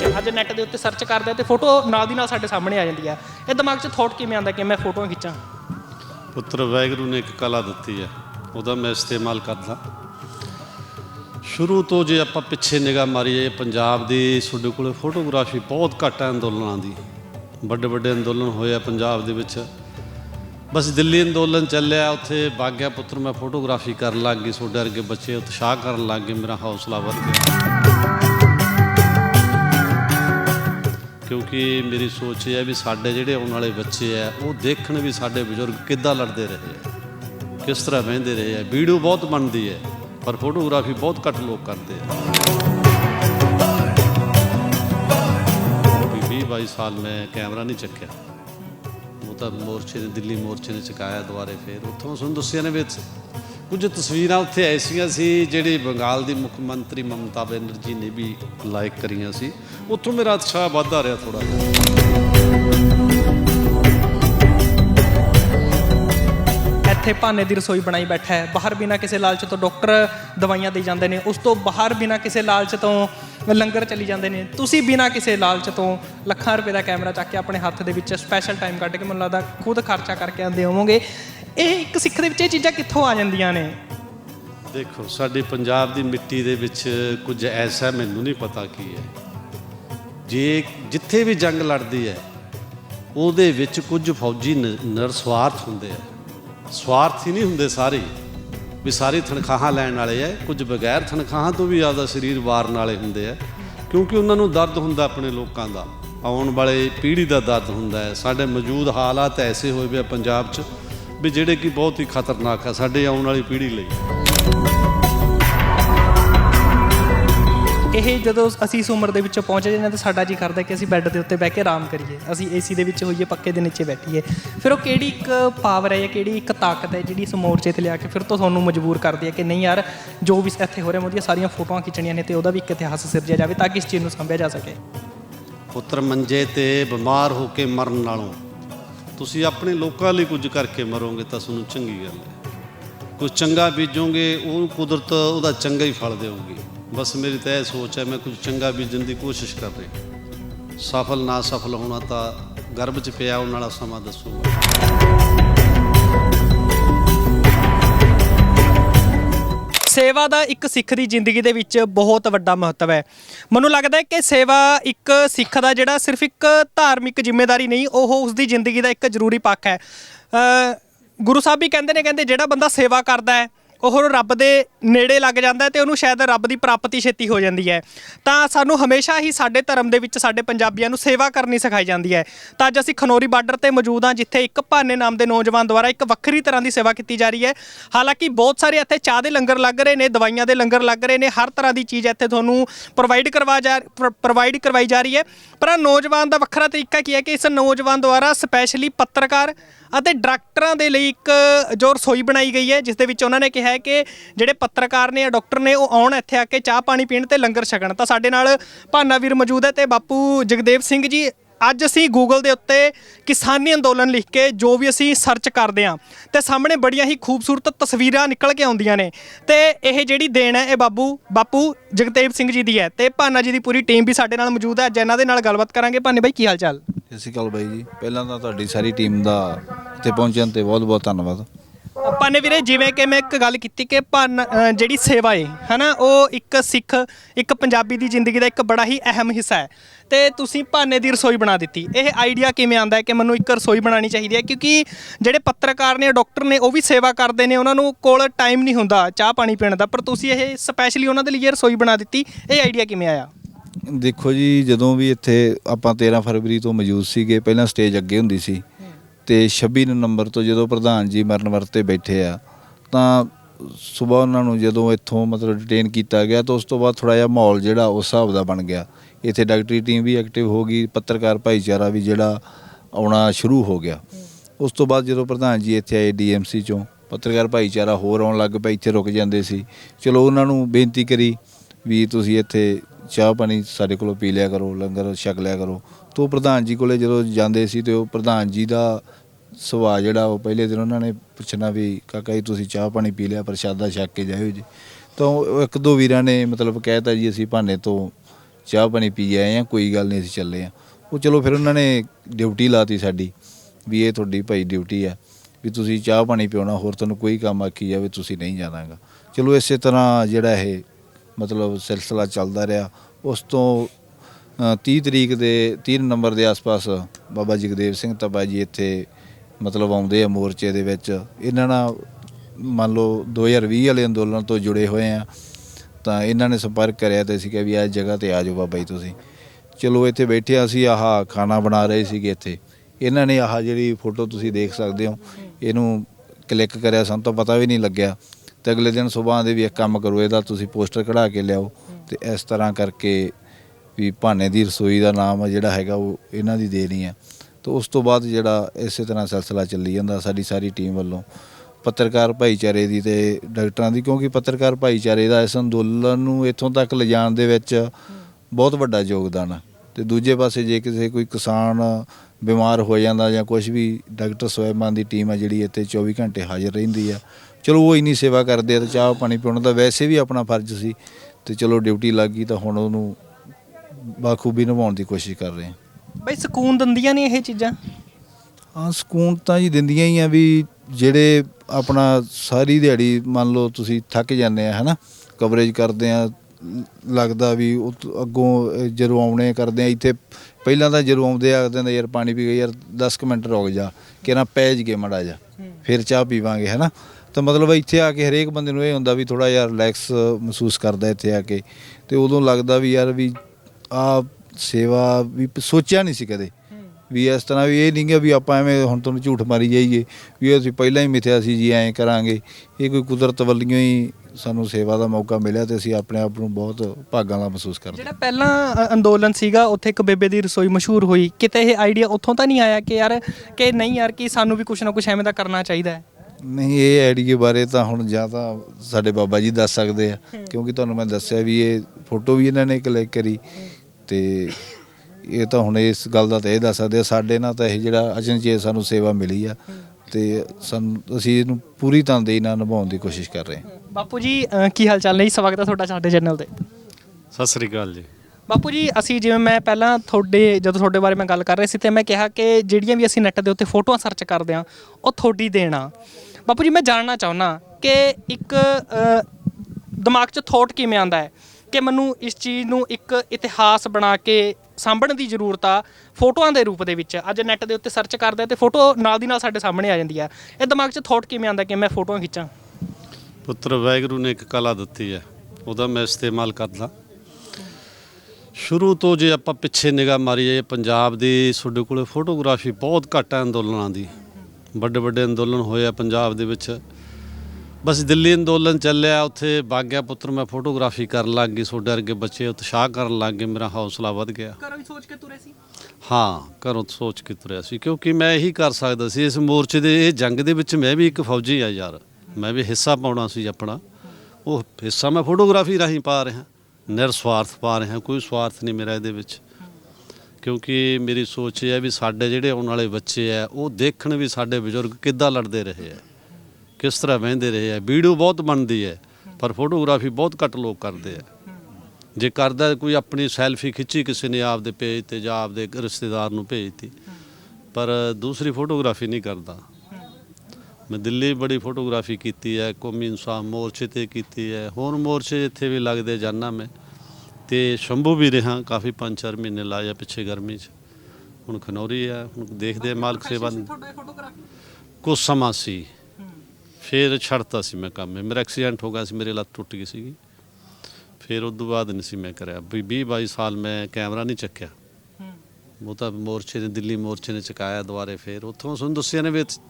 ਹਾਂ। ਅੱਜ ਨੈਟ ਦੇ ਉੱਤੇ ਸਰਚ ਕਰਦੇ ਤੇ ਫੋਟੋ ਨਾਲ ਦੀ ਨਾਲ ਸਾਡੇ ਸਾਹਮਣੇ ਆ ਜਾਂਦੀ ਆ। ਇਹ ਦਿਮਾਗ 'ਚ ਥੌਟ ਕਿਵੇਂ ਆਉਂਦਾ ਕਿ ਮੈਂ ਫੋਟੋਆਂ ਖਿੱਚਾਂ? ਪੁੱਤਰ ਵਾਹਿਗੁਰੂ ਨੇ ਇੱਕ ਕਲਾ ਦਿੱਤੀ ਹੈ। ਉਹਦਾ ਮੈਂ ਇਸਤੇਮਾਲ ਕਰਦਾ। ਸ਼ੁਰੂ ਤੋਂ ਜੇ ਆਪਾਂ ਪਿੱਛੇ ਨਿਗਾਹ ਮਾਰੀਏ, ਪੰਜਾਬ ਦੀ ਤੁਹਾਡੇ ਕੋਲੇ ਫੋਟੋਗ੍ਰਾਫੀ ਬਹੁਤ ਘੱਟ ਹੈ ਅੰਦੋਲਨਾਂ ਦੀ। ਵੱਡੇ ਵੱਡੇ ਅੰਦੋਲਨ ਹੋਏ ਆ ਪੰਜਾਬ ਦੇ ਵਿੱਚ। ਬਸ ਦਿੱਲੀ ਅੰਦੋਲਨ ਚੱਲਿਆ, ਉੱਥੇ ਬਾਗਿਆ ਪੁੱਤਰ ਮੈਂ ਫੋਟੋਗ੍ਰਾਫੀ ਕਰਨ ਲੱਗ ਗਈ, ਤੁਹਾਡੇ ਵਰਗੇ ਬੱਚੇ ਉਤਸ਼ਾਹ ਕਰਨ ਲੱਗ ਗਏ ਮੇਰਾ ਹੌਸਲਾ ਵੱਧ ਗਿਆ। ਕਿਉਂਕਿ ਮੇਰੀ ਸੋਚ ਇਹ ਹੈ ਵੀ ਸਾਡੇ ਜਿਹੜੇ ਆਉਣ ਵਾਲੇ ਬੱਚੇ ਆ, ਉਹ ਦੇਖਣ ਵੀ ਸਾਡੇ ਬਜ਼ੁਰਗ ਕਿੱਦਾਂ ਲੜਦੇ ਰਹੇ ਆ, ਕਿਸ ਤਰ੍ਹਾਂ ਵਹਿੰਦੇ ਰਹੇ ਆ। ਵੀਡੀਓ ਬਹੁਤ ਬਣਦੀ ਹੈ। ਪਰ ਫੋਟੋਗ੍ਰਾਫੀ ਬਹੁਤ ਘੱਟ ਲੋਕ ਕਰਦੇ ਆ। ਵੀ 20 22 ਸਾਲ ਮੈਂ ਕੈਮਰਾ ਨਹੀਂ ਚੱਕਿਆ। ਉਹ ਤਾਂ ਮੋਰਚੇ ਨੇ, ਦਿੱਲੀ ਮੋਰਚੇ ਨੇ ਚੁਕਾਇਆ ਦੁਬਾਰੇ ਫੇਰ। ਉੱਥੋਂ ਤੁਹਾਨੂੰ ਦੱਸਿਆ ਨੇ ਵਿੱਚ, ਕੁਝ ਤਸਵੀਰਾਂ ਉੱਥੇ ਐਸੀਆਂ ਸੀ, ਜਿਹੜੀ ਬੰਗਾਲ ਦੀ ਮੁੱਖ ਮੰਤਰੀ ਮਮਤਾ ਬੈਨਰਜੀ ਨੇ ਵੀ ਲਾਈਕ ਕਰੀਆਂ ਸੀ। ਉੱਥੋਂ ਮੇਰਾ ਉਤਸ਼ਾਹ ਵੱਧਦਾ ਰਿਹਾ ਥੋੜਾ ਜਿਹਾ। ਇੱਥੇ ਭਾਨੇ ਦੀ ਰਸੋਈ ਬਣਾਈ ਬੈਠਾ ਹੈ। ਬਾਹਰ ਬਿਨਾ ਕਿਸੇ ਲਾਲਚ ਤੋਂ ਡਾਕਟਰ ਦਵਾਈਆਂ ਦੇ ਜਾਂਦੇ ਨੇ। ਉਸ ਤੋਂ ਬਾਹਰ ਬਿਨਾ ਕਿਸੇ ਲਾਲਚ ਤੋਂ ਲੰਗਰ ਚੱਲੀ ਜਾਂਦੇ ਨੇ। ਤੁਸੀਂ ਬਿਨਾ ਕਿਸੇ ਲਾਲਚ ਤੋਂ ਲੱਖਾਂ ਰੁਪਏ ਦਾ ਕੈਮਰਾ ਚੱਕ ਕੇ ਆਪਣੇ ਹੱਥ ਦੇ ਵਿੱਚ ਸਪੈਸ਼ਲ ਟਾਈਮ ਕੱਢ ਕੇ, ਮੈਨੂੰ ਲੱਗਦਾ ਖੁਦ ਖਰਚਾ ਕਰਕੇ ਆਂਦੇ ਹੋਵੋਗੇ। ਇਹ ਇੱਕ ਸਿੱਖ ਦੇ ਵਿੱਚ ਇਹ ਚੀਜ਼ਾਂ ਕਿੱਥੋਂ ਆ ਜਾਂਦੀਆਂ ਨੇ? ਦੇਖੋ, ਸਾਡੀ ਪੰਜਾਬ ਦੀ ਮਿੱਟੀ ਦੇ ਵਿੱਚ ਕੁਝ ਐਸਾ ਮੈਨੂੰ ਨਹੀਂ ਪਤਾ ਕੀ ਹੈ। ਜੇ ਜਿੱਥੇ ਵੀ ਜੰਗ ਲੜਦੀ ਹੈ, ਉਹਦੇ ਵਿੱਚ ਕੁਝ ਫੌਜੀ ਨ- ਨਿਰਸਵਾਰਥ ਹੁੰਦੇ ਆ। ਸਵਾਰਥੀ ਨਹੀਂ ਹੁੰਦੇ ਸਾਰੇ। ਵੀ ਸਾਰੇ ਤਨਖਾਹਾਂ ਲੈਣ ਵਾਲੇ ਆ ਕੁਝ ਬਗੈਰ ਤਨਖਾਹਾਂ ਤੋਂ ਵੀ ਆਪਦਾ ਸਰੀਰ ਵਾਰਨ ਵਾਲੇ ਹੁੰਦੇ ਆ ਕਿਉਂਕਿ ਉਹਨਾਂ ਨੂੰ ਦਰਦ ਹੁੰਦਾ ਆਪਣੇ ਲੋਕਾਂ ਦਾ। ਆਉਣ ਵਾਲੇ ਪੀੜ੍ਹੀ ਦਾ ਦਰਦ ਹੁੰਦਾ ਹੈ ਸਾਡੇ ਮੌਜੂਦ ਹਾਲਾਤ ਐਸੇ ਹੋਏ ਵੇ ਆ ਪੰਜਾਬ 'ਚ ਵੀ ਜਿਹੜੇ ਕਿ ਬਹੁਤ ਹੀ ਖਤਰਨਾਕ ਆ ਸਾਡੇ ਆਉਣ ਵਾਲੀ ਪੀੜ੍ਹੀ ਲਈ। ਇਹ ਜਦੋਂ ਅਸੀਂ ਇਸ ਉਮਰ ਦੇ ਵਿੱਚ ਪਹੁੰਚ ਜਾਂਦੇ ਹਾਂ ਤਾਂ ਸਾਡਾ ਜੀ ਕਰਦਾ ਕਿ ਅਸੀਂ ਬੈੱਡ ਦੇ ਉੱਤੇ ਬਹਿ ਕੇ ਆਰਾਮ ਕਰੀਏ। ਅਸੀਂ ਏਸੀ ਦੇ ਵਿੱਚ ਹੋਈਏ, ਪੱਕੇ ਦੇ ਨੀਚੇ ਬੈਠੀਏ। ਫਿਰ ਉਹ ਕਿਹੜੀ ਇੱਕ ਪਾਵਰ ਹੈ ਜਾਂ ਕਿਹੜੀ ਇੱਕ ਤਾਕਤ ਹੈ ਜਿਹੜੀ ਇਸ ਮੋਰਚੇ ਤੇ ਲਿਆ ਕੇ ਫਿਰ ਤੋਂ ਤੁਹਾਨੂੰ ਮਜਬੂਰ ਕਰਦੀ ਹੈ ਕਿ ਨਹੀਂ ਯਾਰ, ਜੋ ਵੀ ਇੱਥੇ ਹੋ ਰਿਹਾ ਉਹਦੀਆਂ ਸਾਰੀਆਂ ਫੋਟੋਆਂ ਖਿੱਚਣੀਆਂ ਨੇ ਤੇ ਉਹਦਾ ਵੀ ਇੱਕ ਇਤਿਹਾਸ ਸਿਰਜਿਆ ਜਾਵੇ ਤਾਂ ਕਿ ਇਸ ਚੀਜ਼ ਨੂੰ ਸਮਝਿਆ ਜਾ ਸਕੇ। ਪੁੱਤਰ ਮੰਜੇ ਤੇ ਬਿਮਾਰ ਹੋ ਕੇ ਮਰਨ ਨਾਲੋਂ ਤੁਸੀਂ ਆਪਣੇ ਲੋਕਾਂ ਲਈ ਕੁਝ ਕਰਕੇ ਮਰੋਗੇ ਤਾਂ ਤੁਹਾਨੂੰ ਚੰਗੀ ਗੱਲ ਹੈ। ਕੁਝ ਚੰਗਾ ਬੀਜੋਗੇ, ਉਹ ਕੁਦਰਤ ਉਹਦਾ ਚੰਗਾ ਹੀ ਫਲ ਦੇਊਗੀ। ਬਸ ਮੇਰੀ ਤਾਂ ਇਹ ਸੋਚ ਹੈ, ਮੈਂ ਕੁਝ ਚੰਗਾ ਬੀਜਣ ਦੀ ਕੋਸ਼ਿਸ਼ ਕਰ ਰਿਹਾ। ਸਫਲ ਨਾ ਸਫਲ ਹੋਣਾ ਤਾਂ ਗਰਭ 'ਚ ਪਿਆ ਉਹਨਾਂ ਵਾਲਾ ਸਮਾਂ ਦੱਸੂਗਾ। ਸੇਵਾ ਦਾ ਇੱਕ ਸਿੱਖ ਦੀ ਜ਼ਿੰਦਗੀ ਦੇ ਵਿੱਚ ਬਹੁਤ ਵੱਡਾ ਮਹੱਤਵ ਹੈ। ਮੈਨੂੰ ਲੱਗਦਾ ਹੈ ਕਿ ਸੇਵਾ ਇੱਕ ਸਿੱਖ ਦਾ ਜਿਹੜਾ ਸਿਰਫ ਇੱਕ ਧਾਰਮਿਕ ਜ਼ਿੰਮੇਵਾਰੀ ਨਹੀਂ, ਉਹ ਉਸ ਦੀ ਜ਼ਿੰਦਗੀ ਦਾ ਇੱਕ ਜ਼ਰੂਰੀ ਪੱਖ ਹੈ। ਗੁਰੂ ਸਾਹਿਬ ਵੀ ਕਹਿੰਦੇ ਨੇ, ਕਹਿੰਦੇ ਜਿਹੜਾ ਬੰਦਾ ਸੇਵਾ ਕਰਦਾ ਹੈ ਉਹ ਰੱਬ ਦੇ ਨੇੜੇ ਲੱਗ ਜਾਂਦਾ ਹੈ ਤੇ ਉਹਨੂੰ ਸ਼ਾਇਦ ਰੱਬ ਦੀ ਪ੍ਰਾਪਤੀ ਛੇਤੀ ਹੋ ਜਾਂਦੀ ਹੈ। ਤਾਂ ਸਾਨੂੰ ਹਮੇਸ਼ਾ ਹੀ ਸਾਡੇ ਧਰਮ ਦੇ ਵਿੱਚ ਸਾਡੇ ਪੰਜਾਬੀਆਂ ਨੂੰ ਸੇਵਾ ਕਰਨੀ ਸਿਖਾਈ ਜਾਂਦੀ ਹੈ। ਤਾਂ ਅੱਜ ਅਸੀਂ ਖਨੋਰੀ ਬਾਰਡਰ ਤੇ ਮੌਜੂਦ ਹਾਂ, ਜਿੱਥੇ ਇੱਕ ਭਾਨੇ ਨਾਮ ਦੇ ਨੌਜਵਾਨ ਦੁਆਰਾ ਇੱਕ ਵੱਖਰੀ ਤਰ੍ਹਾਂ ਦੀ ਸੇਵਾ ਕੀਤੀ ਜਾ ਰਹੀ ਹੈ। ਹਾਲਾਂਕਿ ਬਹੁਤ ਸਾਰੇ ਇੱਥੇ ਚਾਹ ਦੇ ਲੰਗਰ ਲੱਗ ਰਹੇ ਨੇ, ਦਵਾਈਆਂ ਦੇ ਲੰਗਰ ਲੱਗ ਰਹੇ ਨੇ, ਹਰ ਤਰ੍ਹਾਂ ਦੀ ਚੀਜ਼ ਇੱਥੇ ਤੁਹਾਨੂੰ ਪ੍ਰੋਵਾਈਡ ਕਰਵਾ ਜਾ ਪ੍ਰੋਵਾਈਡ ਕਰਵਾਈ ਜਾ ਰਹੀ ਹੈ। ਪਰ ਨੌਜਵਾਨ ਦਾ ਵੱਖਰਾ ਤਰੀਕਾ ਕੀ ਹੈ ਕਿ ਇਸ ਨੌਜਵਾਨ ਦੁਆਰਾ ਸਪੈਸ਼ਲੀ ਪੱਤਰਕਾਰ ਅਤੇ ਡਾਕਟਰਾਂ ਦੇ ਲਈ ਇੱਕ, ਜੋ ਰਸੋਈ ਬਣਾਈ ਗਈ ਹੈ, ਜਿਸ ਦੇ ਵਿੱਚ ਉਹਨਾਂ ਨੇ ਕਿਹਾ ਹੈ ਕਿ ਜਿਹੜੇ ਪੱਤਰਕਾਰ ਨੇ ਜਾਂ ਡਾਕਟਰ ਨੇ, ਉਹ ਆਉਣ ਇੱਥੇ ਆ ਕੇ ਚਾਹ ਪਾਣੀ ਪੀਣ ਤੇ ਲੰਗਰ ਛਕਣ। ਤਾਂ ਸਾਡੇ ਨਾਲ ਭਾਨਾ ਵੀਰ ਮੌਜੂਦ ਹੈ ਤੇ ਬਾਪੂ ਜਗਦੇਵ ਸਿੰਘ ਜੀ ਅੱਜ ਅਸੀਂ ਗੂਗਲ ਦੇ ਉੱਤੇ ਕਿਸਾਨੀ ਅੰਦੋਲਨ ਲਿਖ ਕੇ ਜੋ ਵੀ ਅਸੀਂ ਸਰਚ ਕਰਦੇ ਹਾਂ, ਤੇ ਸਾਹਮਣੇ ਬੜੀਆਂ ਹੀ ਖੂਬਸੂਰਤ ਤਸਵੀਰਾਂ ਨਿਕਲ ਕੇ ਆਉਂਦੀਆਂ ਨੇ। ਤੇ ਇਹ ਜਿਹੜੀ ਦੇਣ ਹੈ, ਇਹ ਬਾਬੂ, ਬਾਪੂ ਜਗਤੇਵ ਸਿੰਘ ਜੀ ਦੀ ਹੈ ਤੇ ਭਾਨਾ ਜੀ ਦੀ ਪੂਰੀ ਟੀਮ ਵੀ ਸਾਡੇ ਨਾਲ ਮੌਜੂਦ ਹੈ। ਅੱਜ ਇਹਨਾਂ ਦੇ ਨਾਲ ਗੱਲਬਾਤ ਕਰਾਂਗੇ। ਭਾਨੇ ਬਾਈ, ਕੀ ਹਾਲ ਚਾਲ? ਸਤਿ ਸ਼੍ਰੀ ਅਕਾਲ ਬਾਈ ਜੀ। ਪਹਿਲਾਂ ਤਾਂ ਤੁਹਾਡੀ ਸਾਰੀ ਟੀਮ ਦਾ ਇੱਥੇ ਪਹੁੰਚਣ ਤੇ ਬਹੁਤ ਬਹੁਤ ਧੰਨਵਾਦ। ਭਾਨੇ ਵੀਰੇ ਜਿਵੇਂ ਕਿ ਮੈਂ ਇੱਕ ਗੱਲ ਕੀਤੀ ਕਿ ਭਾਨ ਅ, ਜਿਹੜੀ ਸੇਵਾ ਏ ਹਨਾ ਉਹ ਇੱਕ ਸਿੱਖ ਇੱਕ ਪੰਜਾਬੀ ਦੀ ਜ਼ਿੰਦਗੀ ਦਾ ਇੱਕ ਬੜਾ ਹੀ ਅਹਿਮ ਹਿੱਸਾ ਹੈ। ਤੇ ਤੁਸੀਂ ਭਾਨੇ ਦੀ ਰਸੋਈ ਬਣਾ ਦਿੱਤੀ। ਇਹ ਆਈਡੀਆ ਕਿਵੇਂ ਆਂਦਾ ਹੈ ਕਿ ਮੈਨੂੰ ਇੱਕ ਰਸੋਈ ਬਣਾਉਣੀ ਚਾਹੀਦੀ ਹੈ? ਕਿਉਂਕਿ ਜਿਹੜੇ ਪੱਤਰਕਾਰ ਨੇ ਡਾਕਟਰ ਨੇ ਉਹ ਵੀ ਸੇਵਾ ਕਰਦੇ ਨੇ ਉਹਨਾਂ ਨੂੰ ਕੋਲ ਟਾਈਮ ਨਹੀਂ ਹੁੰਦਾ ਚਾਹ ਪਾਣੀ ਪੀਣ ਦਾ। ਪਰ ਤੁਸੀਂ ਇਹ ਸਪੈਸ਼ਲੀ ਉਹਨਾਂ ਦੇ ਲਈ ਇਹ ਰਸੋਈ ਬਣਾ ਦਿੱਤੀ। ਇਹ ਆਈਡੀਆ ਕਿਵੇਂ ਆਇਆ? ਦੇਖੋ ਜੀ ਜਦੋਂ ਵੀ ਇੱਥੇ ਆਪਾਂ 13 ਫਰਵਰੀ ਤੋਂ ਮੌਜੂਦ ਸੀਗੇ ਪਹਿਲਾਂ ਸਟੇਜ ਅੱਗੇ ਹੁੰਦੀ ਸੀ। ਤੇ 26 ਨਵੰਬਰ ਤੋਂ ਜਦੋਂ ਪ੍ਰਧਾਨ ਜੀ ਮਰਨ ਵਰਤੇ ਬੈਠੇ ਆ, ਤਾਂ ਸਵੇਰ ਉਹਨਾਂ ਨੂੰ ਜਦੋਂ ਇੱਥੋਂ ਮਤਲਬ ਡਿਟੇਨ ਕੀਤਾ ਗਿਆ ਤਾਂ ਉਸ ਤੋਂ ਬਾਅਦ ਥੋੜਾ ਜਿਹਾ ਮਾਹੌਲ ਜਿਹੜਾ ਉਸ ਹਿਸਾਬ ਦਾ ਬਣ ਗਿਆ। ਇੱਥੇ ਡਾਕਟਰੀ ਟੀਮ ਵੀ ਐਕਟਿਵ ਹੋ ਗਈ, ਪੱਤਰਕਾਰ ਭਾਈਚਾਰਾ ਵੀ ਜਿਹੜਾ ਆਉਣਾ ਸ਼ੁਰੂ ਹੋ ਗਿਆ। ਉਸ ਤੋਂ ਬਾਅਦ ਜਦੋਂ ਪ੍ਰਧਾਨ ਜੀ ਇੱਥੇ ਆਏ ਡੀਐਮਸੀ ਚੋਂ, ਪੱਤਰਕਾਰ ਭਾਈਚਾਰਾ ਹੋਰ ਆਉਣ ਲੱਗ ਪਿਆ ਇੱਥੇ ਰੁਕ ਜਾਂਦੇ ਸੀ। ਚਲੋ ਉਹਨਾਂ ਨੂੰ ਬੇਨਤੀ ਕਰੀ ਵੀ ਤੁਸੀਂ ਇੱਥੇ ਚਾਹ ਪਾਣੀ ਸਾਡੇ ਕੋਲੋਂ ਪੀ ਲਿਆ ਕਰੋ, ਲੰਗਰ ਛਕ ਲਿਆ ਕਰੋ। ਤੋਂ ਪ੍ਰਧਾਨ ਜੀ ਕੋਲੇ ਜਦੋਂ ਜਾਂਦੇ ਸੀ ਤੇ ਉਹ ਪ੍ਰਧਾਨ ਜੀ ਦਾ ਸੁਭਾਅ ਜਿਹੜਾ ਉਹ ਪਹਿਲੇ ਦਿਨ ਉਹਨਾਂ ਨੇ ਪੁੱਛਣਾ ਵੀ ਕਾਕਾ ਜੀ ਤੁਸੀਂ ਚਾਹ ਪਾਣੀ ਪੀ ਲਿਆ ਪ੍ਰਸ਼ਾਦਾ ਛਕ ਕੇ ਜਾਇਓ ਜੀ। ਤਾਂ ਉਹ ਇੱਕ ਦੋ ਵੀਰਾਂ ਨੇ ਮਤਲਬ ਕਹਿਤਾ ਜੀ ਅਸੀਂ ਭਾਨੇ ਤੋਂ ਚਾਹ ਪਾਣੀ ਪੀ ਆਏ ਆ ਕੋਈ ਗੱਲ ਨਹੀਂ ਅਸੀਂ ਚੱਲੇ ਆ ਉਹ ਚਲੋ ਫਿਰ ਉਹਨਾਂ ਨੇ ਡਿਊਟੀ ਲਾਤੀ ਸਾਡੀ ਵੀ ਇਹ ਤੁਹਾਡੀ ਭਾਈ ਡਿਊਟੀ ਆ ਵੀ ਤੁਸੀਂ ਚਾਹ ਪਾਣੀ ਪਿਉਣਾ ਹੋਰ ਤੁਹਾਨੂੰ ਕੋਈ ਕੰਮ ਆਖੀ ਜਾਵੇ ਤੁਸੀਂ ਨਹੀਂ ਜਾਣਾਗਾ। ਚਲੋ ਇਸੇ ਤਰ੍ਹਾਂ ਜਿਹੜਾ ਇਹ ਮਤਲਬ ਸਿਲਸਿਲਾ ਚੱਲਦਾ ਰਿਹਾ ਉਸ ਤੋਂ ਅ, 30 ਤਰੀਕ ਦੇ 3 ਨੰਬਰ ਦੇ ਆਸ-ਪਾਸ ਬਾਬਾ ਜਗਦੇਵ ਸਿੰਘ ਤਪਾ ਜੀ ਇੱਥੇ ਮਤਲਬ ਆਉਂਦੇ ਆ ਮੋਰਚੇ ਦੇ ਵਿੱਚ। ਇਹਨਾਂ ਨਾਲ ਮੰਨ ਲਓ 2020 ਵਾਲੇ ਅੰਦੋਲਨ ਤੋਂ ਜੁੜੇ ਹੋਏ ਆ। ਤਾਂ ਇਹਨਾਂ ਨੇ ਸੰਪਰਕ ਕਰਿਆ ਤੇ ਅਸੀਂ ਕਿਹਾ ਵੀ ਇਸ ਜਗ੍ਹਾ ਤੇ ਆ ਜਾਓ ਬਾਬਾ ਜੀ ਤੁਸੀਂ। ਚਲੋ ਇੱਥੇ ਬੈਠੇ ਅਸੀਂ, ਆਹ ਖਾਣਾ ਬਣਾ ਰਹੇ ਸੀਗੇ ਇੱਥੇ। ਇਹਨਾਂ ਨੇ ਆਹ ਜਿਹੜੀ ਫੋਟੋ ਤੁਸੀਂ ਦੇਖ ਸਕਦੇ ਹੋ, ਇਹਨੂੰ ਕਲਿੱਕ ਕਰਿਆ, ਸਾਨੂੰ ਤਾਂ ਪਤਾ ਵੀ ਨਹੀਂ ਲੱਗਿਆ। ਤੇ ਅਗਲੇ ਦਿਨ ਸਵੇਰ ਦੇ ਵੀ ਇੱਕ ਕੰਮ ਕਰੋ, ਇਹਦਾ ਤੁਸੀਂ ਪੋਸਟਰ ਕਢਾ ਕੇ ਲਿਆਓ। ਤੇ ਇਸ ਤਰ੍ਹਾਂ ਕਰਕੇ ਵੀ ਭਾਨੇ ਦੀ ਰਸੋਈ ਦਾ ਨਾਮ ਜਿਹੜਾ ਹੈਗਾ, ਉਹ ਇਹਨਾਂ ਦੀ ਦੇਣੀ ਹੈ ਤੇ ਉਸ ਤੋਂ ਬਾਅਦ ਜਿਹੜਾ ਇਸੇ ਤਰ੍ਹਾਂ ਸਿਲਸਿਲਾ ਚੱਲੀ ਜਾਂਦਾ ਸਾਡੀ ਸਾਰੀ ਟੀਮ ਵੱਲੋਂ। ਪੱਤਰਕਾਰ ਭਾਈਚਾਰੇ ਦੀ ਤੇ ਡਾਕਟਰਾਂ ਦੀ, ਕਿਉਂਕਿ ਪੱਤਰਕਾਰ ਭਾਈਚਾਰੇ ਦਾ ਇਸ ਅੰਦੋਲਨ ਨੂੰ ਇੱਥੋਂ ਤੱਕ ਲਿਜਾਣ ਦੇ ਵਿੱਚ ਬਹੁਤ ਵੱਡਾ ਯੋਗਦਾਨ ਹੈ ਤੇ ਦੂਜੇ ਪਾਸੇ ਜੇ ਕਿਸੇ ਕੋਈ ਕਿਸਾਨ ਬਿਮਾਰ ਹੋ ਜਾਂਦਾ ਜਾਂ ਕੁਝ ਵੀ, ਡਾਕਟਰ ਸੋਇਮਾਨ ਦੀ ਟੀਮ ਆ ਜਿਹੜੀ ਇੱਥੇ 24 ਘੰਟੇ ਹਾਜ਼ਰ ਰਹਿੰਦੀ ਆ। ਚਲੋ ਉਹ ਇੰਨੀ ਸੇਵਾ ਕਰਦੇ ਆ ਤੇ ਚਾਹ ਪਾਣੀ ਪਿਉਣ ਦਾ ਵੈਸੇ ਵੀ ਆਪਣਾ ਫਰਜ਼ ਸੀ। ਤੇ ਚਲੋ ਡਿਊਟੀ ਲੱਗ ਗਈ ਤਾਂ ਹੁਣ ਉਹਨੂੰ ਬਾਖੂਬੀ ਨਿਭਾਉਣ ਦੀ ਕੋਸ਼ਿਸ਼ ਕਰ ਰਹੇ ਹਾਂ ਬਈ ਸਕੂਨ ਦਿੰਦੀਆਂ ਨੇ ਇਹ ਚੀਜ਼ਾਂ? ਹਾਂ ਸਕੂਨ ਤਾਂ ਜੀ ਦਿੰਦੀਆਂ ਹੀ ਆ ਵੀ ਜਿਹੜੇ ਆਪਣਾ ਸਾਰੀ ਦਿਹਾੜੀ ਮੰਨ ਲਓ ਤੁਸੀਂ ਥੱਕ ਜਾਂਦੇ ਆ ਹਨਾ ਕਵਰੇਜ ਕਰਦੇ ਆ ਲੱਗਦਾ ਵੀ ਅੱਗੋਂ ਜਦੋਂ ਆਉਣੇ ਕਰਦੇ ਆ ਇੱਥੇ ਪਹਿਲਾਂ ਤਾਂ ਜਦੋਂ ਆਉਂਦੇ ਆ ਨੇ ਯਾਰ ਪਾਣੀ ਪੀ ਗਏ ਯਾਰ 10 ਕੁ ਮਿੰਟ ਰੁਕ ਜਾ ਕਿ ਨਾ ਪੈਜ ਕੇ ਮੜਾ ਜਾ ਫਿਰ ਚਾਹ ਪੀਵਾਂਗੇ ਹਨਾ। ਤਾਂ ਮਤਲਬ ਇੱਥੇ ਆ ਕੇ ਹਰੇਕ ਬੰਦੇ ਨੂੰ ਇਹ ਹੁੰਦਾ ਵੀ ਥੋੜਾ ਜਿਹਾ ਰਿਲੈਕਸ ਮਹਿਸੂਸ ਕਰਦਾ ਇੱਥੇ ਆ ਕੇ ਤੇ ਉਦੋਂ ਲੱਗਦਾ ਵੀ ਯਾਰ ਵੀ ਆ ਸੇਵਾ ਵੀ ਸੋਚਿਆ ਨਹੀਂ ਸੀ ਕਦੇ। ਵੀ ਇਸ ਤਰ੍ਹਾਂ ਵੀ ਇਹ ਨਹੀਂ ਗਾ ਵੀ ਆਪਾਂ ਐਵੇਂ ਹੁਣ ਤੁਹਾਨੂੰ ਝੂਠ ਮਾਰੀ ਜਾਈਏ ਵੀ ਅਸੀਂ ਪਹਿਲਾਂ ਹੀ ਮਿਥਿਆ ਸੀ ਜੀ ਐਂ ਕਰਾਂਗੇ। ਇਹ ਕੋਈ ਕੁਦਰਤ ਵੱਲੋਂ ਹੀ ਸਾਨੂੰ ਸੇਵਾ ਦਾ ਮੌਕਾ ਮਿਲਿਆ ਤੇ ਅਸੀਂ ਆਪਣੇ ਆਪ ਨੂੰ ਬਹੁਤ ਭਾਗਾਂ ਦਾ ਮਹਿਸੂਸ ਕਰਦੇ ਜਿਹੜਾ ਪਹਿਲਾਂ ਅੰਦੋਲਨ ਸੀਗਾ ਉੱਥੇ ਇੱਕ ਬੇਬੇ ਦੀ ਰਸੋਈ ਮਸ਼ਹੂਰ ਹੋਈ। ਕਿਤੇ ਇਹ ਆਈਡੀਆ ਉੱਥੋਂ ਤਾਂ ਨਹੀਂ ਆਇਆ ਕਿ ਯਾਰ ਕਿ ਨਹੀਂ ਯਾਰ ਕਿ ਸਾਨੂੰ ਵੀ ਕੁਝ ਨਾ ਕੁਝ ਐਵੇਂ ਦਾ ਕਰਨਾ ਚਾਹੀਦਾ ਹੈ? ਨਹੀਂ ਇਹ ਆਈਡੀਏ ਬਾਰੇ ਤਾਂ ਹੁਣ ਜਾਂ ਤਾਂ ਸਾਡੇ ਬਾਬਾ ਜੀ ਦੱਸ ਸਕਦੇ ਆ। ਕਿਉਂਕਿ ਤੁਹਾਨੂੰ ਮੈਂ ਦੱਸਿਆ ਵੀ ਇਹ ਫੋਟੋ ਵੀ ਇਹਨਾਂ ਨੇ ਕਲਿੱਕ ਕਰੀ। ਤੇ ਇਹ ਤਾਂ ਹੁਣ ਇਸ ਗੱਲ ਦਾ ਤਾਂ ਇਹ ਦੱਸ ਸਕਦੇ ਆ ਸਾਡੇ ਨਾਲ ਤਾਂ ਇਹ ਜਿਹੜਾ ਅਚਨਚੇਤ ਸਾਨੂੰ ਸੇਵਾ ਮਿਲੀ ਆ ਤੇ ਸਾਨੂੰ ਅਸੀਂ ਇਹਨੂੰ ਪੂਰੀ ਤਨਦੇਹੀ ਨਾਲ ਨਿਭਾਉਣ ਦੀ ਕੋਸ਼ਿਸ਼ ਕਰ ਰਹੇ ਹਾਂ। ਬਾਪੂ ਜੀ ਅ, ਕੀ ਹਾਲ ਚਾਲ ਨੇ ਜੀ? ਸਵਾਗਤ ਹੈ ਤੁਹਾਡਾ ਸਾਡੇ ਚੈਨਲ ਤੇ। ਸਤਿ ਸ੍ਰੀ ਅਕਾਲ ਜੀ। ਬਾਪੂ ਜੀ ਅਸੀਂ ਜਿਵੇਂ ਮੈਂ ਪਹਿਲਾਂ ਤੁਹਾਡੇ ਜਦੋਂ ਤੁਹਾਡੇ ਬਾਰੇ ਮੈਂ ਗੱਲ ਕਰ ਰਿਹਾ ਸੀ ਤੇ ਮੈਂ ਕਿਹਾ ਕਿ ਜਿਹੜੀਆਂ ਵੀ ਅਸੀਂ ਨੈੱਟ ਦੇ ਉੱਤੇ ਫੋਟੋਆਂ ਸਰਚ ਕਰਦੇ ਆ ਉਹ ਤੁਹਾਡੀ ਦੇਣਾ ਬਾਪੂ ਜੀ ਮੈਂ ਜਾਣਨਾ ਚਾਹੁੰਦਾ ਕਿ ਇੱਕ ਅ, ਦਿਮਾਗ 'ਚ ਥੋਟ ਕਿਵੇਂ ਆਂਦਾ ਹੈ? ਕਿ ਮੈਨੂੰ ਇਸ ਚੀਜ਼ ਨੂੰ ਇੱਕ ਇਤਿਹਾਸ ਬਣਾ ਕੇ ਸਾਂਭਣ ਦੀ ਜ਼ਰੂਰਤ ਆ ਫੋਟੋਆਂ ਦੇ ਰੂਪ ਦੇ ਵਿੱਚ। ਅੱਜ ਨੈੱਟ ਦੇ ਉੱਤੇ ਸਰਚ ਕਰਦੇ ਆ ਤੇ ਫੋਟੋ ਨਾਲ ਦੀ ਨਾਲ ਸਾਡੇ ਸਾਹਮਣੇ ਆ ਜਾਂਦੀ ਆ। ਇਹ ਦਿਮਾਗ 'ਚ ਥੋਟ ਕਿਵੇਂ ਆਉਂਦਾ ਕਿ ਮੈਂ ਫੋਟੋਆਂ ਖਿੱਚਾਂ? ਪੁੱਤਰ, ਵਾਹਿਗੁਰੂ ਨੇ ਇੱਕ ਕਲਾ ਦਿੱਤੀ ਹੈ। ਉਹਦਾ ਮੈਂ ਇਸਤੇਮਾਲ ਕਰਦਾ। ਸ਼ੁਰੂ ਤੋਂ ਜੇ ਆਪਾਂ ਪਿੱਛੇ ਨਿਗਾਹ ਮਾਰੀਏ ਪੰਜਾਬ ਦੀ ਤੁਹਾਡੇ ਕੋਲੇ ਫੋਟੋਗ੍ਰਾਫੀ ਬਹੁਤ ਘੱਟ ਹੈ ਅੰਦੋਲਨਾਂ ਦੀ। ਵੱਡੇ ਵੱਡੇ ਅੰਦੋਲਨ ਹੋਏ ਆ ਪੰਜਾਬ ਦੇ ਵਿੱਚ। ਬਸ ਦਿੱਲੀ ਅੰਦੋਲਨ ਚੱਲਿਆ ਉੱਥੇ ਬਾਗਿਆ ਪੁੱਤਰ ਮੈਂ ਫੋਟੋਗ੍ਰਾਫੀ ਕਰਨ ਲੱਗ ਗਈ ਤੁਹਾਡੇ ਵਰਗੇ ਬੱਚੇ ਉਤਸ਼ਾਹ ਕਰਨ ਲੱਗ ਗਏ ਮੇਰਾ ਹੌਸਲਾ ਵੱਧ ਗਿਆ। ਘਰੋਂ ਹੀ ਸੋਚ ਕੇ ਤੁਰੇ ਸੀ? ਹਾਂ ਘਰੋਂ ਸੋਚ ਕੇ ਤੁਰਿਆ ਸੀ ਕਿਉਂਕਿ ਮੈਂ ਇਹੀ ਕਰ ਸਕਦਾ ਸੀ ਇਸ ਮੋਰਚੇ ਦੇ ਇਹ ਜੰਗ ਦੇ ਵਿੱਚ ਮੈਂ ਵੀ ਇੱਕ ਫੌਜੀ ਆ ਯਾਰ ਮੈਂ ਵੀ ਹਿੱਸਾ ਪਾਉਣਾ ਸੀ ਆਪਣਾ। ਉਹ ਹਿੱਸਾ ਮੈਂ ਫੋਟੋਗ੍ਰਾਫੀ ਰਾਹੀਂ ਪਾ ਰਿਹਾ ਨਿਰਸਵਾਰਥ ਪਾ ਰਿਹਾ ਕੋਈ ਸਵਾਰਥ ਨਹੀਂ ਮੇਰਾ ਇਹਦੇ ਵਿੱਚ। ਕਿਉਂਕਿ ਮੇਰੀ ਸੋਚ ਇਹ ਹੈ ਵੀ ਸਾਡੇ ਜਿਹੜੇ ਆਉਣ ਵਾਲੇ ਬੱਚੇ ਆ ਉਹ ਦੇਖਣ ਵੀ ਸਾਡੇ ਬਜ਼ੁਰਗ ਕਿੱਦਾਂ ਲੜਦੇ ਰਹੇ ਆ। ਕਿਸ ਤਰ੍ਹਾਂ ਵਹਿੰਦੇ ਰਹੇ ਆ ਵੀਡੀਓ ਬਹੁਤ ਬਣਦੀ ਹੈ ਪਰ ਫੋਟੋਗ੍ਰਾਫੀ ਬਹੁਤ ਘੱਟ ਲੋਕ ਕਰਦੇ ਆ ਜੇ ਕਰਦਾ ਕੋਈ ਆਪਣੀ ਸੈਲਫੀ ਖਿੱਚੀ ਕਿਸੇ ਨੇ ਆਪਦੇ ਪੇਜ ਤੇ ਜਾਂ ਆਪਦੇ ਰਿਸ਼ਤੇਦਾਰ ਨੂੰ ਭੇਜਤੀ ਪਰ ਦੂਸਰੀ ਫੋਟੋਗ੍ਰਾਫੀ ਨਹੀਂ ਕਰਦਾ। ਮੈਂ ਦਿੱਲੀ ਬੜੀ ਫੋਟੋਗ੍ਰਾਫੀ ਕੀਤੀ ਹੈ ਕੌਮੀ ਇਨਸਾਫ ਮੋਰਚੇ ਤੇ ਕੀਤੀ ਹੈ ਹੋਰ ਮੋਰਚੇ ਇੱਥੇ ਵੀ ਲੱਗਦੇ ਜਾਣਾ ਮੈਂ ਤੇ ਸ਼ੰਭੂ ਵੀ ਰਿਹਾ ਕਾਫੀ 5-4 ਮਹੀਨੇ ਲਾਇਆ ਪਿੱਛੇ ਗਰਮੀ 'ਚ। ਹੁਣ ਖਨੌਰੀ ਆ ਹੁਣ ਦੇਖਦੇ ਮਾਲਕ ਸੇਵਾ ਕੁਝ ਸਮਾਂ ਸੀ। ਫਿਰ ਛੱਡਤਾ ਸੀ ਮੈਂ ਕੰਮ। ਮੇਰਾ ਐਕਸੀਡੈਂਟ ਹੋ ਗਿਆ ਸੀ ਮੇਰੀ ਲੱਤ ਟੁੱਟ ਗਈ ਸੀਗੀ। ਫਿਰ ਉਸ ਤੋਂ ਬਾਅਦ ਨਹੀਂ ਸੀ ਮੈਂ ਕਰਿਆ। ਵੀ 20 22 ਸਾਲ ਮੈਂ ਕੈਮਰਾ ਨਹੀਂ ਚੱਕਿਆ। ਉਹ ਤਾਂ ਮੋਰਚੇ ਨੇ ਦਿੱਲੀ ਮੋਰਚੇ ਨੇ ਚੁਕਾਇਆ ਦੁਬਾਰੇ ਫਿਰ। ਉੱਥੋਂ ਤੁਹਾਨੂੰ ਦੱਸਿਆ ਨੇ ਵੀ ਇੱਥੇ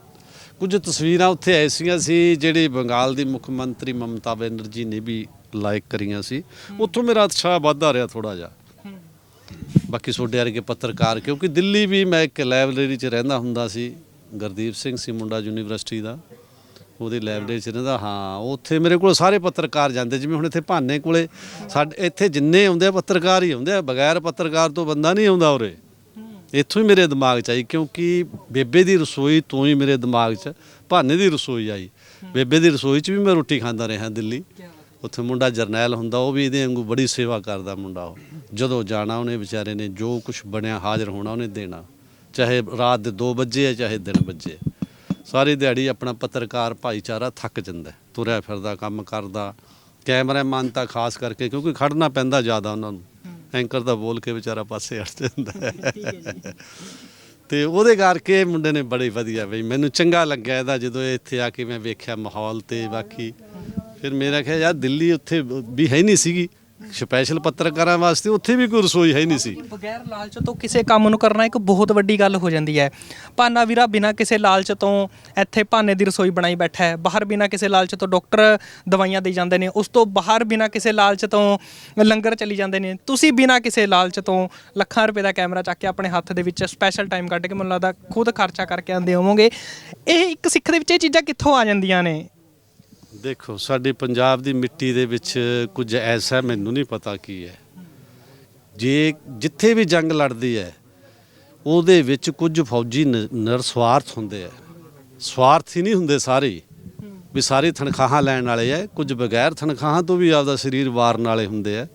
ਕੁਝ ਤਸਵੀਰਾਂ ਉੱਥੇ ਐਸੀਆਂ ਸੀ ਜਿਹੜੀ ਬੰਗਾਲ ਦੀ ਮੁੱਖ ਮੰਤਰੀ ਮਮਤਾ ਬੈਨਰਜੀ ਨੇ ਵੀ ਲਾਈਕ ਕਰੀਆਂ ਸੀ। ਉੱਥੋਂ ਮੇਰਾ ਉਤਸ਼ਾਹ ਵੱਧਦਾ ਰਿਹਾ ਥੋੜਾ ਜਿਹਾ। ਬਾਕੀ ਛੋਟੇ ਵਰਗੇ ਪੱਤਰਕਾਰ ਕਿਉਂਕਿ ਦਿੱਲੀ ਵੀ ਮੈਂ ਇੱਕ ਲਾਇਬ੍ਰੇਰੀ 'ਚ ਰਹਿੰਦਾ ਹੁੰਦਾ ਸੀ ਗੁਰਦੀਪ ਸਿੰਘ ਸੀ ਮੁੰਡਾ ਯੂਨੀਵਰਸਿਟੀ ਦਾ। ਉਹਦੀ ਲਾਇਬ੍ਰੇਰੀ 'ਚ ਰਹਿੰਦਾ ਹਾਂ, ਉੱਥੇ ਮੇਰੇ ਕੋਲ ਸਾਰੇ ਪੱਤਰਕਾਰ ਜਾਂਦੇ, ਜਿਵੇਂ ਹੁਣ ਇੱਥੇ ਭਾਨੇ ਕੋਲੇ, ਸਾਡੇ ਇੱਥੇ ਜਿੰਨੇ ਆਉਂਦੇ ਆ ਪੱਤਰਕਾਰ ਹੀ ਆਉਂਦੇ ਆ, ਬਗੈਰ ਪੱਤਰਕਾਰ ਤੋਂ ਬੰਦਾ ਨਹੀਂ ਆਉਂਦਾ ਉਰੇ। ਇੱਥੋਂ ਹੀ ਮੇਰੇ ਦਿਮਾਗ 'ਚ ਆਈ, ਕਿਉਂਕਿ ਬੇਬੇ ਦੀ ਰਸੋਈ ਤੋਂ ਹੀ ਮੇਰੇ ਦਿਮਾਗ 'ਚ, ਭਾਨੇ ਦੀ ਰਸੋਈ ਆਈ। ਬੇਬੇ ਦੀ ਰਸੋਈ 'ਚ ਵੀ ਮੈਂ ਰੋਟੀ ਖਾਂਦਾ ਰਿਹਾ ਦਿੱਲੀ। ਉੱਥੇ ਮੁੰਡਾ ਜਰਨੈਲ ਹੁੰਦਾ, ਉਹ ਵੀ ਇਹਦੇ ਵਾਂਗੂ ਬੜੀ ਸੇਵਾ ਕਰਦਾ ਮੁੰਡਾ ਉਹ। ਜਦੋਂ ਜਾਣਾ ਉਹਨੇ ਵਿਚਾਰੇ ਨੇ, ਜੋ ਕੁਝ ਬਣਿਆ ਹਾਜ਼ਰ ਹੋਣਾ ਉਹਨੇ ਦੇਣਾ। ਚਾਹੇ ਰਾਤ ਦੇ 2 ਵਜੇ ਹੈ ਚਾਹੇ ਦਿਨ ਵਜੇ ਸਾਰੀ ਦਿਹਾੜੀ ਆਪਣਾ ਪੱਤਰਕਾਰ ਭਾਈਚਾਰਾ ਥੱਕ ਜਾਂਦਾ। ਤੁਰਿਆ ਫਿਰਦਾ ਕੰਮ ਕਰਦਾ ਕੈਮਰਾਮੈਨ ਤਾਂ ਖਾਸ ਕਰਕੇ ਕਿਉਂਕਿ ਖੜਨਾ ਪੈਂਦਾ ਜ਼ਿਆਦਾ ਉਹਨਾਂ ਨੂੰ ਐਂਕਰ ਤਾਂ ਬੋਲ ਕੇ ਵਿਚਾਰਾ ਪਾਸੇ ਹਟ ਜਾਂਦਾ। ਤੇ ਉਹਦੇ ਕਰਕੇ ਮੁੰਡੇ ਨੇ ਬੜੇ ਵਧੀਆ ਬਈ ਮੈਨੂੰ ਚੰਗਾ ਲੱਗਿਆ ਇਹਦਾ ਜਦੋਂ ਇਹ ਇੱਥੇ ਆ ਕੇ ਮੈਂ ਵੇਖਿਆ ਮਾਹੌਲ ਤੇ ਬਾਕੀ ਫਿਰ ਮੇਰਾ ਖਿਆਲ ਯਾਰ ਦਿੱਲੀ ਉੱਥੇ ਵੀ ਹੈ ਨਹੀਂ ਸੀਗੀ ਸਪੈਸ਼ਲ ਪੱਤਰਕਾਰਾਂ ਵਾਸਤੇ ਉੱਥੇ ਵੀ ਕੋਈ ਰਸੋਈ ਹੈ ਨਹੀਂ ਸੀ। ਬਗੈਰ ਲਾਲਚ ਤੋਂ ਕਿਸੇ ਕੰਮ ਨੂੰ ਕਰਨਾ ਇੱਕ ਬਹੁਤ ਵੱਡੀ ਗੱਲ ਹੋ ਜਾਂਦੀ ਹੈ। ਭਾਨਾ ਵੀਰਾ ਬਿਨਾਂ ਕਿਸੇ ਲਾਲਚ ਤੋਂ ਇੱਥੇ ਭਾਨੇ ਦੀ ਰਸੋਈ ਬਣਾਈ ਬੈਠਾ ਹੈ। ਬਾਹਰ ਬਿਨਾਂ ਕਿਸੇ ਲਾਲਚ ਤੋਂ ਡਾਕਟਰ ਦਵਾਈਆਂ ਦੇ ਜਾਂਦੇ ਨੇ। ਉਸ ਤੋਂ ਬਾਹਰ ਬਿਨਾਂ ਕਿਸੇ ਲਾਲਚ ਤੋਂ ਲੰਗਰ ਚੱਲੀ ਜਾਂਦੇ ਨੇ। ਤੁਸੀਂ ਬਿਨਾਂ ਕਿਸੇ ਲਾਲਚ ਤੋਂ ਲੱਖਾਂ ਰੁਪਏ ਦਾ ਕੈਮਰਾ ਚੱਕ ਕੇ ਆਪਣੇ ਹੱਥ ਦੇ ਵਿੱਚ ਸਪੈਸ਼ਲ ਟਾਈਮ ਕੱਢ ਕੇ ਮੈਨੂੰ ਲੱਗਦਾ ਖੁਦ ਖਰਚਾ ਕਰਕੇ ਆਂਦੇ ਹੋਵੋਗੇ। ਇਹ ਇੱਕ ਸਿੱਖ ਦੇ ਵਿੱਚ ਇਹ ਚੀਜ਼ਾਂ ਕਿੱਥੋਂ ਆ ਜਾਂਦੀਆਂ ਨੇ? ਦੇਖੋ, ਸਾਡੇ ਪੰਜਾਬ ਦੀ ਮਿੱਟੀ ਦੇ ਵਿੱਚ ਕੁਝ ਐਸਾ ਮੈਨੂੰ ਨਹੀਂ ਪਤਾ ਕੀ ਹੈ। ਜੇ ਜਿੱਥੇ ਵੀ ਜੰਗ ਲੜਦੀ ਹੈ, ਉਹਦੇ ਵਿੱਚ ਕੁਝ ਫੌਜੀ ਨ- ਨਿਰਸਵਾਰਥ ਹੁੰਦੇ ਆ। ਸਵਾਰਥੀ ਨਹੀਂ ਹੁੰਦੇ ਸਾਰੇ। ਵੀ ਸਾਰੇ ਤਨਖਾਹਾਂ ਲੈਣ ਵਾਲੇ ਆ, ਕੁਝ ਬਗੈਰ ਤਨਖਾਹਾਂ ਤੋਂ ਵੀ ਆਪਦਾ ਸਰੀਰ ਵਾਰਨ ਵਾਲੇ ਹੁੰਦੇ ਆ।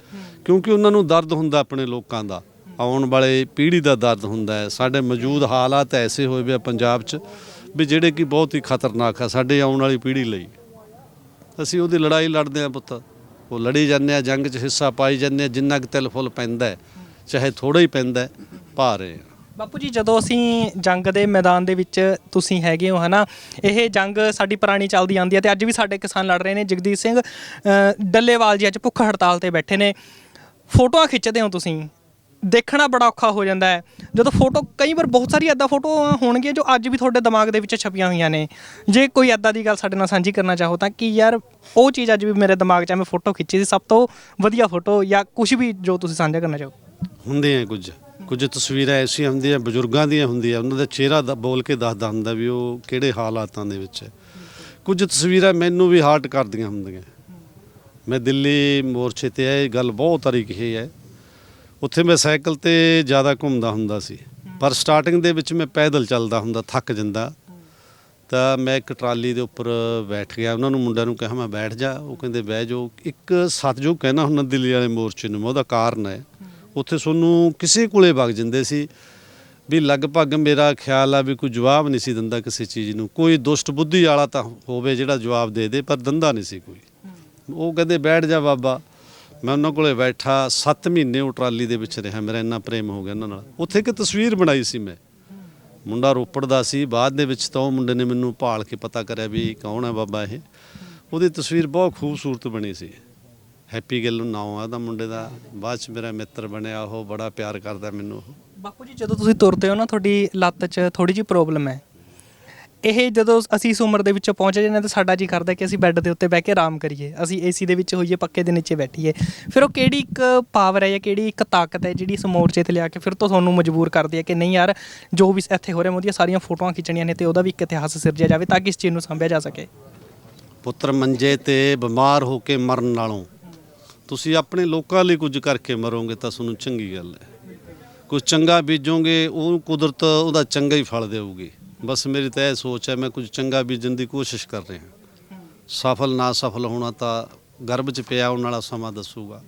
ਕਿਉਂਕਿ ਉਹਨਾਂ ਨੂੰ ਦਰਦ ਹੁੰਦਾ ਆਪਣੇ ਲੋਕਾਂ ਦਾ। ਆਉਣ ਵਾਲੇ ਪੀੜ੍ਹੀ ਦਾ ਦਰਦ ਹੁੰਦਾ ਹੈ। ਸਾਡੇ ਮੌਜੂਦ ਹਾਲਾਤ ਐਸੇ ਹੋਏ ਵੇ ਆ ਪੰਜਾਬ 'ਚ ਵੀ ਜਿਹੜੇ ਕਿ ਬਹੁਤ ਹੀ ਖਤਰਨਾਕ ਆ ਸਾਡੇ ਆਉਣ ਵਾਲੀ ਪੀੜ੍ਹੀ ਲਈ। ਅਸੀਂ ਉਹਦੀ ਲੜਾਈ ਲੜਦੇ ਆ ਪੁੱਤ। ਉਹ ਲੜੀ ਜਾਂਦੇ ਆ ਜੰਗ 'ਚ ਹਿੱਸਾ ਪਾਈ ਜਾਂਦੇ ਆ ਜਿੰਨਾ ਕੁ ਤਿਲ ਫੁੱਲ ਪੈਂਦਾ ਹੈ, ਚਾਹੇ ਥੋੜਾ ਹੀ ਪੈਂਦਾ ਹੈ, ਪਾ ਰਹੇ ਆ ਬਾਪੂ ਜੀ ਜਦੋਂ ਅਸੀਂ ਜੰਗ ਦੇ ਮੈਦਾਨ ਦੇ ਵਿੱਚ ਤੁਸੀਂ ਹੈਗੇ ਹੋ ਹਨਾ ਇਹ ਜੰਗ ਸਾਡੀ ਪੁਰਾਣੀ ਚੱਲਦੀ ਆਂਦੀ ਹੈ ਤੇ ਅੱਜ ਵੀ ਸਾਡੇ ਕਿਸਾਨ ਲੜ ਰਹੇ ਨੇ। ਜਗਦੀਪ ਸਿੰਘ ਅ, ਡੱਲੇਵਾਲ ਜੀ ਅੱਜ ਭੁੱਖ ਹੜਤਾਲ ਤੇ ਬੈਠੇ ਨੇ। ਫੋਟੋਆਂ ਖਿੱਚਦੇ ਹੋ ਤੁਸੀਂ? ਦੇਖਣਾ ਬੜਾ ਔਖਾ ਹੋ ਜਾਂਦਾ ਹੈ। ਜਦੋਂ ਫੋਟੋ ਕਈ ਵਾਰ ਬਹੁਤ ਸਾਰੀ ਐਦਾਂ ਫੋਟੋ ਹੋਣਗੀਆਂ ਜੋ ਅੱਜ ਵੀ ਤੁਹਾਡੇ ਦਿਮਾਗ ਦੇ ਵਿੱਚ ਛਪੀਆਂ ਹੋਈਆਂ ਨੇ। ਜੇ ਕੋਈ ਐਦਾਂ ਦੀ ਗੱਲ ਸਾਡੇ ਨਾਲ ਸਾਂਝੀ ਕਰਨਾ ਚਾਹੋ ਤਾਂ ਕਿ ਯਾਰ ਉਹ ਚੀਜ਼ ਅੱਜ ਵੀ ਮੇਰੇ ਦਿਮਾਗ 'ਚ ਮੈਂ ਫੋਟੋ ਖਿੱਚੀ ਸੀ, ਸਭ ਤੋਂ ਵਧੀਆ ਫੋਟੋ ਜਾਂ ਕੁਝ ਵੀ ਜੋ ਤੁਸੀਂ ਸਾਂਝਾ ਕਰਨਾ ਚਾਹੋ। ਹੁੰਦੇ ਆ ਕੁਝ। ਕੁਝ ਤਸਵੀਰਾਂ ਐਸੀਆਂ ਹੁੰਦੀਆਂ, ਬਜ਼ੁਰਗਾਂ ਦੀਆਂ ਹੁੰਦੀਆਂ, ਉਹਨਾਂ ਦਾ ਚਿਹਰਾ ਬੋਲ ਕੇ ਦੱਸਦਾ ਹੁੰਦਾ ਵੀ ਉਹ ਕਿਹੜੇ ਹਾਲਾਤਾਂ ਦੇ ਵਿੱਚ ਹੈ। ਕੁਝ ਤਸਵੀਰਾਂ ਮੈਨੂੰ ਵੀ ਹਾਰਟ ਕਰਦੀਆਂ ਹੁੰਦੀਆਂ। ਮੈਂ ਦਿੱਲੀ ਮੋਰਚੇ ਤੇ ਇਹ ਗੱਲ ਬਹੁਤ ਵਾਰੀ ਹੈ। ਉੱਥੇ ਮੈਂ ਸਾਈਕਲ ਤੇ ਜ਼ਿਆਦਾ ਘੁੰਮਦਾ ਹੁੰਦਾ ਸੀ। ਪਰ ਸਟਾਰਟਿੰਗ ਦੇ ਵਿੱਚ ਮੈਂ ਪੈਦਲ ਚੱਲਦਾ ਹੁੰਦਾ ਥੱਕ ਜਾਂਦਾ। ਤਾਂ ਮੈਂ ਇੱਕ ਟਰਾਲੀ ਦੇ ਉੱਪਰ ਬੈਠ ਗਿਆ। ਉਹਨਾਂ ਨੂੰ ਮੁੰਡਿਆਂ ਨੂੰ ਕਿਹਾ ਮੈਂ ਬੈਠ ਜਾ। ਉਹ ਕਹਿੰਦੇ ਬਹਿ ਜਾਓ। ਇੱਕ ਸਤਜੋ ਕਹਿਣਾ ਹੁੰਦਾ ਦਿੱਲੀ ਵਾਲੇ ਮੋਰਚੇ ਨੂੰ ਉਹਦਾ ਕਾਰਨ ਹੈ। ਉੱਥੇ ਤੁਹਾਨੂੰ ਕਿਸੇ ਕੋਲੇ ਵਗ ਜਾਂਦੇ ਸੀ ਵੀ ਲਗਭਗ ਮੇਰਾ ਖਿਆਲ ਆ ਵੀ ਕੋਈ ਜਵਾਬ ਨਹੀਂ ਸੀ ਦਿੰਦਾ ਕਿਸੇ ਚੀਜ਼ ਨੂੰ। ਕੋਈ ਦੁਸ਼ਟ ਬੁੱਧੀ ਵਾਲਾ ਤਾਂ ਹੋਵੇ ਜਿਹੜਾ ਜਵਾਬ ਦੇ ਦੇ ਪਰ ਦਿੰਦਾ ਨਹੀਂ ਸੀ ਕੋਈ। ਉਹ ਕਹਿੰਦੇ ਬੈਠ ਜਾ ਬਾਬਾ। ਮੈਂ ਉਹਨਾਂ ਕੋਲੇ ਬੈਠਾ 7 ਮਹੀਨੇ ਉਹ ਟਰਾਲੀ ਦੇ ਵਿੱਚ ਰਿਹਾ, ਮੇਰਾ ਇੰਨਾ ਪ੍ਰੇਮ ਹੋ ਗਿਆ ਉਹਨਾਂ ਨਾਲ। ਉੱਥੇ ਇੱਕ ਤਸਵੀਰ ਬਣਾਈ ਸੀ ਮੈਂ। ਮੁੰਡਾ ਰੋਪੜ ਦਾ ਸੀ, ਬਾਅਦ ਦੇ ਵਿੱਚ ਤਾਂ ਉਹ ਮੁੰਡੇ ਨੇ ਮੈਨੂੰ ਭਾਲ ਕੇ ਪਤਾ ਕਰਿਆ ਵੀ ਕੌਣ ਹੈ ਬਾਬਾ ਇਹ। ਉਹਦੀ ਤਸਵੀਰ ਬਹੁਤ ਖੂਬਸੂਰਤ ਬਣੀ ਸੀ। ਹੈਪੀ ਗਿੱਲ ਨੂੰ ਨਾਮ ਆ ਉਹਦਾ ਮੁੰਡੇ ਦਾ। ਬਾਅਦ ਚ ਮੇਰਾ ਮਿੱਤਰ ਬਣਿਆ, ਉਹ ਬੜਾ ਪਿਆਰ ਕਰਦਾ ਮੈਨੂੰ ਉਹ। ਬਾਪੂ ਜੀ, ਜਦੋਂ ਤੁਸੀਂ ਤੁਰਦੇ ਹੋ ਨਾ, ਤੁਹਾਡੀ ਲੱਤ 'ਚ ਥੋੜੀ ਜਿਹੀ ਪ੍ਰੋਬਲਮ ਹੈ। ਇਹ ਜਦੋਂ ਅਸੀਂ ਇਸ ਉਮਰ ਦੇ ਵਿੱਚ ਪਹੁੰਚ ਜਾਂਦੇ ਹਾਂ ਤਾਂ ਸਾਡਾ ਜੀ ਕਰਦਾ ਕਿ ਅਸੀਂ ਬੈੱਡ ਦੇ ਉੱਤੇ ਬਹਿ ਕੇ ਆਰਾਮ ਕਰੀਏ। ਅਸੀਂ ਏਸੀ ਦੇ ਵਿੱਚ ਹੋਈਏ, ਪੱਕੇ ਦੇ ਨੀਚੇ ਬੈਠੀਏ। ਫਿਰ ਉਹ ਕਿਹੜੀ ਇੱਕ ਪਾਵਰ ਹੈ ਜਾਂ ਕਿਹੜੀ ਇੱਕ ਤਾਕਤ ਹੈ ਜਿਹੜੀ ਇਸ ਮੋਰਚੇ ਤੇ ਲਿਆ ਕੇ ਫਿਰ ਤੋਂ ਤੁਹਾਨੂੰ ਮਜਬੂਰ ਕਰਦੀ ਹੈ ਕਿ ਨਹੀਂ ਯਾਰ, ਜੋ ਵੀ ਇੱਥੇ ਹੋ ਰਿਹਾ ਉਹਦੀਆਂ ਸਾਰੀਆਂ ਫੋਟੋਆਂ ਖਿੱਚਣੀਆਂ ਨੇ ਤੇ ਉਹਦਾ ਵੀ ਇੱਕ ਇਤਿਹਾਸ ਸਿਰਜਿਆ ਜਾਵੇ ਤਾਂ ਕਿ ਇਸ ਚੀਜ਼ ਨੂੰ ਸੰਭਿਆ ਜਾ ਸਕੇ। ਪੁੱਤਰ ਮੰਜੇ ਤੇ ਬਿਮਾਰ ਹੋ ਕੇ ਮਰਨ ਨਾਲੋਂ ਤੁਸੀਂ ਆਪਣੇ ਲੋਕਾਂ ਲਈ ਕੁਝ ਕਰਕੇ ਮਰੋਗੇ ਤਾਂ ਤੁਹਾਨੂੰ ਚੰਗੀ ਗੱਲ ਹੈ। ਕੁਝ ਚੰਗਾ ਬੀਜੋਗੇ, ਉਹ ਕੁਦਰਤ ਉਹਦਾ ਚੰਗਾ ਹੀ ਫਲ ਦੇਊਗੀ। ਬਸ ਮੇਰੀ ਤਾਂ ਇਹ ਸੋਚ ਹੈ, ਮੈਂ ਕੁਝ ਚੰਗਾ ਬੀਜਣ ਦੀ ਕੋਸ਼ਿਸ਼ ਕਰ ਰਿਹਾ। ਸਫਲ ਨਾ ਸਫਲ ਹੋਣਾ ਤਾਂ ਗਰਭ 'ਚ ਪਿਆ ਉਹਨਾਂ ਵਾਲਾ ਸਮਾਂ ਦੱਸੂਗਾ।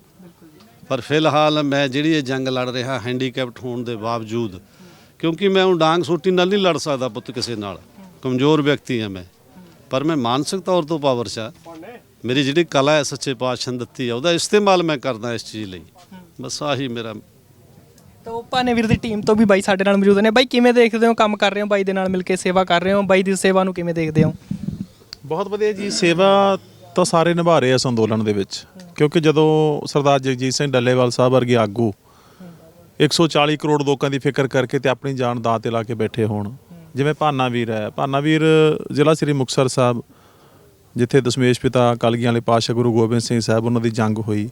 ਪਰ ਫਿਲਹਾਲ ਮੈਂ ਜਿਹੜੀ ਇਹ ਜੰਗ ਲੜ ਰਿਹਾ ਹੈਂਡੀਕੈਪਟ ਹੋਣ ਦੇ ਬਾਵਜੂਦ, ਕਿਉਂਕਿ ਮੈਂ ਉਹ ਡਾਂਗ ਸੋਟੀ ਨਾਲ ਨਹੀਂ ਲੜ ਸਕਦਾ ਪੁੱਤ ਕਿਸੇ ਨਾਲ। ਕਮਜ਼ੋਰ ਵਿਅਕਤੀ ਹਾਂ ਮੈਂ। ਪਰ ਮੈਂ ਮਾਨਸਿਕ ਤੌਰ ਤੋਂ ਪਾਵਰ ਪਾਵਰਸ਼ਾ ਮੇਰੀ ਜਿਹੜੀ ਕਲਾ ਹੈ, ਸੱਚੇ ਪਾਤਸ਼ਾਹ ਦਿੱਤੀ ਆ ਉਹਦਾ ਇਸਤੇਮਾਲ ਮੈਂ ਕਰਦਾ ਇਸ ਚੀਜ਼ ਲਈ। ਬਸ ਆਹੀ ਮੇਰਾ ਤੋ ਭਾਨੇਵੀਰ ਦੀ ਟੀਮ ਤੋਂ ਵੀ ਬਾਈ ਸਾਡੇ ਨਾਲ ਮੌਜੂਦ ਨੇ। ਬਾਈ, ਕਿਵੇਂ ਦੇਖਦੇ ਹੋ? ਕੰਮ ਕਰ ਰਹੇ ਹੋ? ਬਾਈ ਦੇ ਨਾਲ ਮਿਲ ਕੇ ਸੇਵਾ ਕਰ ਰਹੇ ਹੋ? ਬਾਈ ਦੀ ਸੇਵਾ ਨੂੰ ਕਿਵੇਂ ਦੇਖਦੇ ਹੋ? ਬਹੁਤ ਵਧੀਆ ਜੀ। ਸੇਵਾ ਤਾਂ ਸਾਰੇ ਨਿਭਾ ਰਹੇ ਇਸ ਅੰਦੋਲਨ ਦੇ ਵਿੱਚ। ਕਿਉਂਕਿ ਜਦੋਂ ਸਰਦਾਰ ਜਗਜੀਤ ਸਿੰਘ ਡੱਲੇਵਾਲ ਸਾਹਿਬ ਵਰਗੇ ਆਗੂ 140 ਕਰੋੜ ਲੋਕਾਂ ਦੀ ਫਿਕਰ ਕਰਕੇ ਤੇ ਆਪਣੀ ਜਾਨ ਦਾਅ ਤੇ ਲਾ ਕੇ ਬੈਠੇ ਹੋਣ। ਜਿਵੇਂ ਭਾਨਾ ਵੀਰ ਹੈ। ਭਾਨਾ ਵੀਰ ਜ਼ਿਲ੍ਹਾ ਸ੍ਰੀ ਮੁਕਤਸਰ ਸਾਹਿਬ, ਜਿੱਥੇ ਦਸ਼ਮੇਸ਼ ਪਿਤਾ, ਕਲਗੀਆਂ ਵਾਲੇ ਪਾਤਸ਼ਾਹ ਗੁਰੂ ਗੋਬਿੰਦ ਸਿੰਘ ਸਾਹਿਬ, ਉਹਨਾਂ ਦੀ ਜੰਗ ਹੋਈ।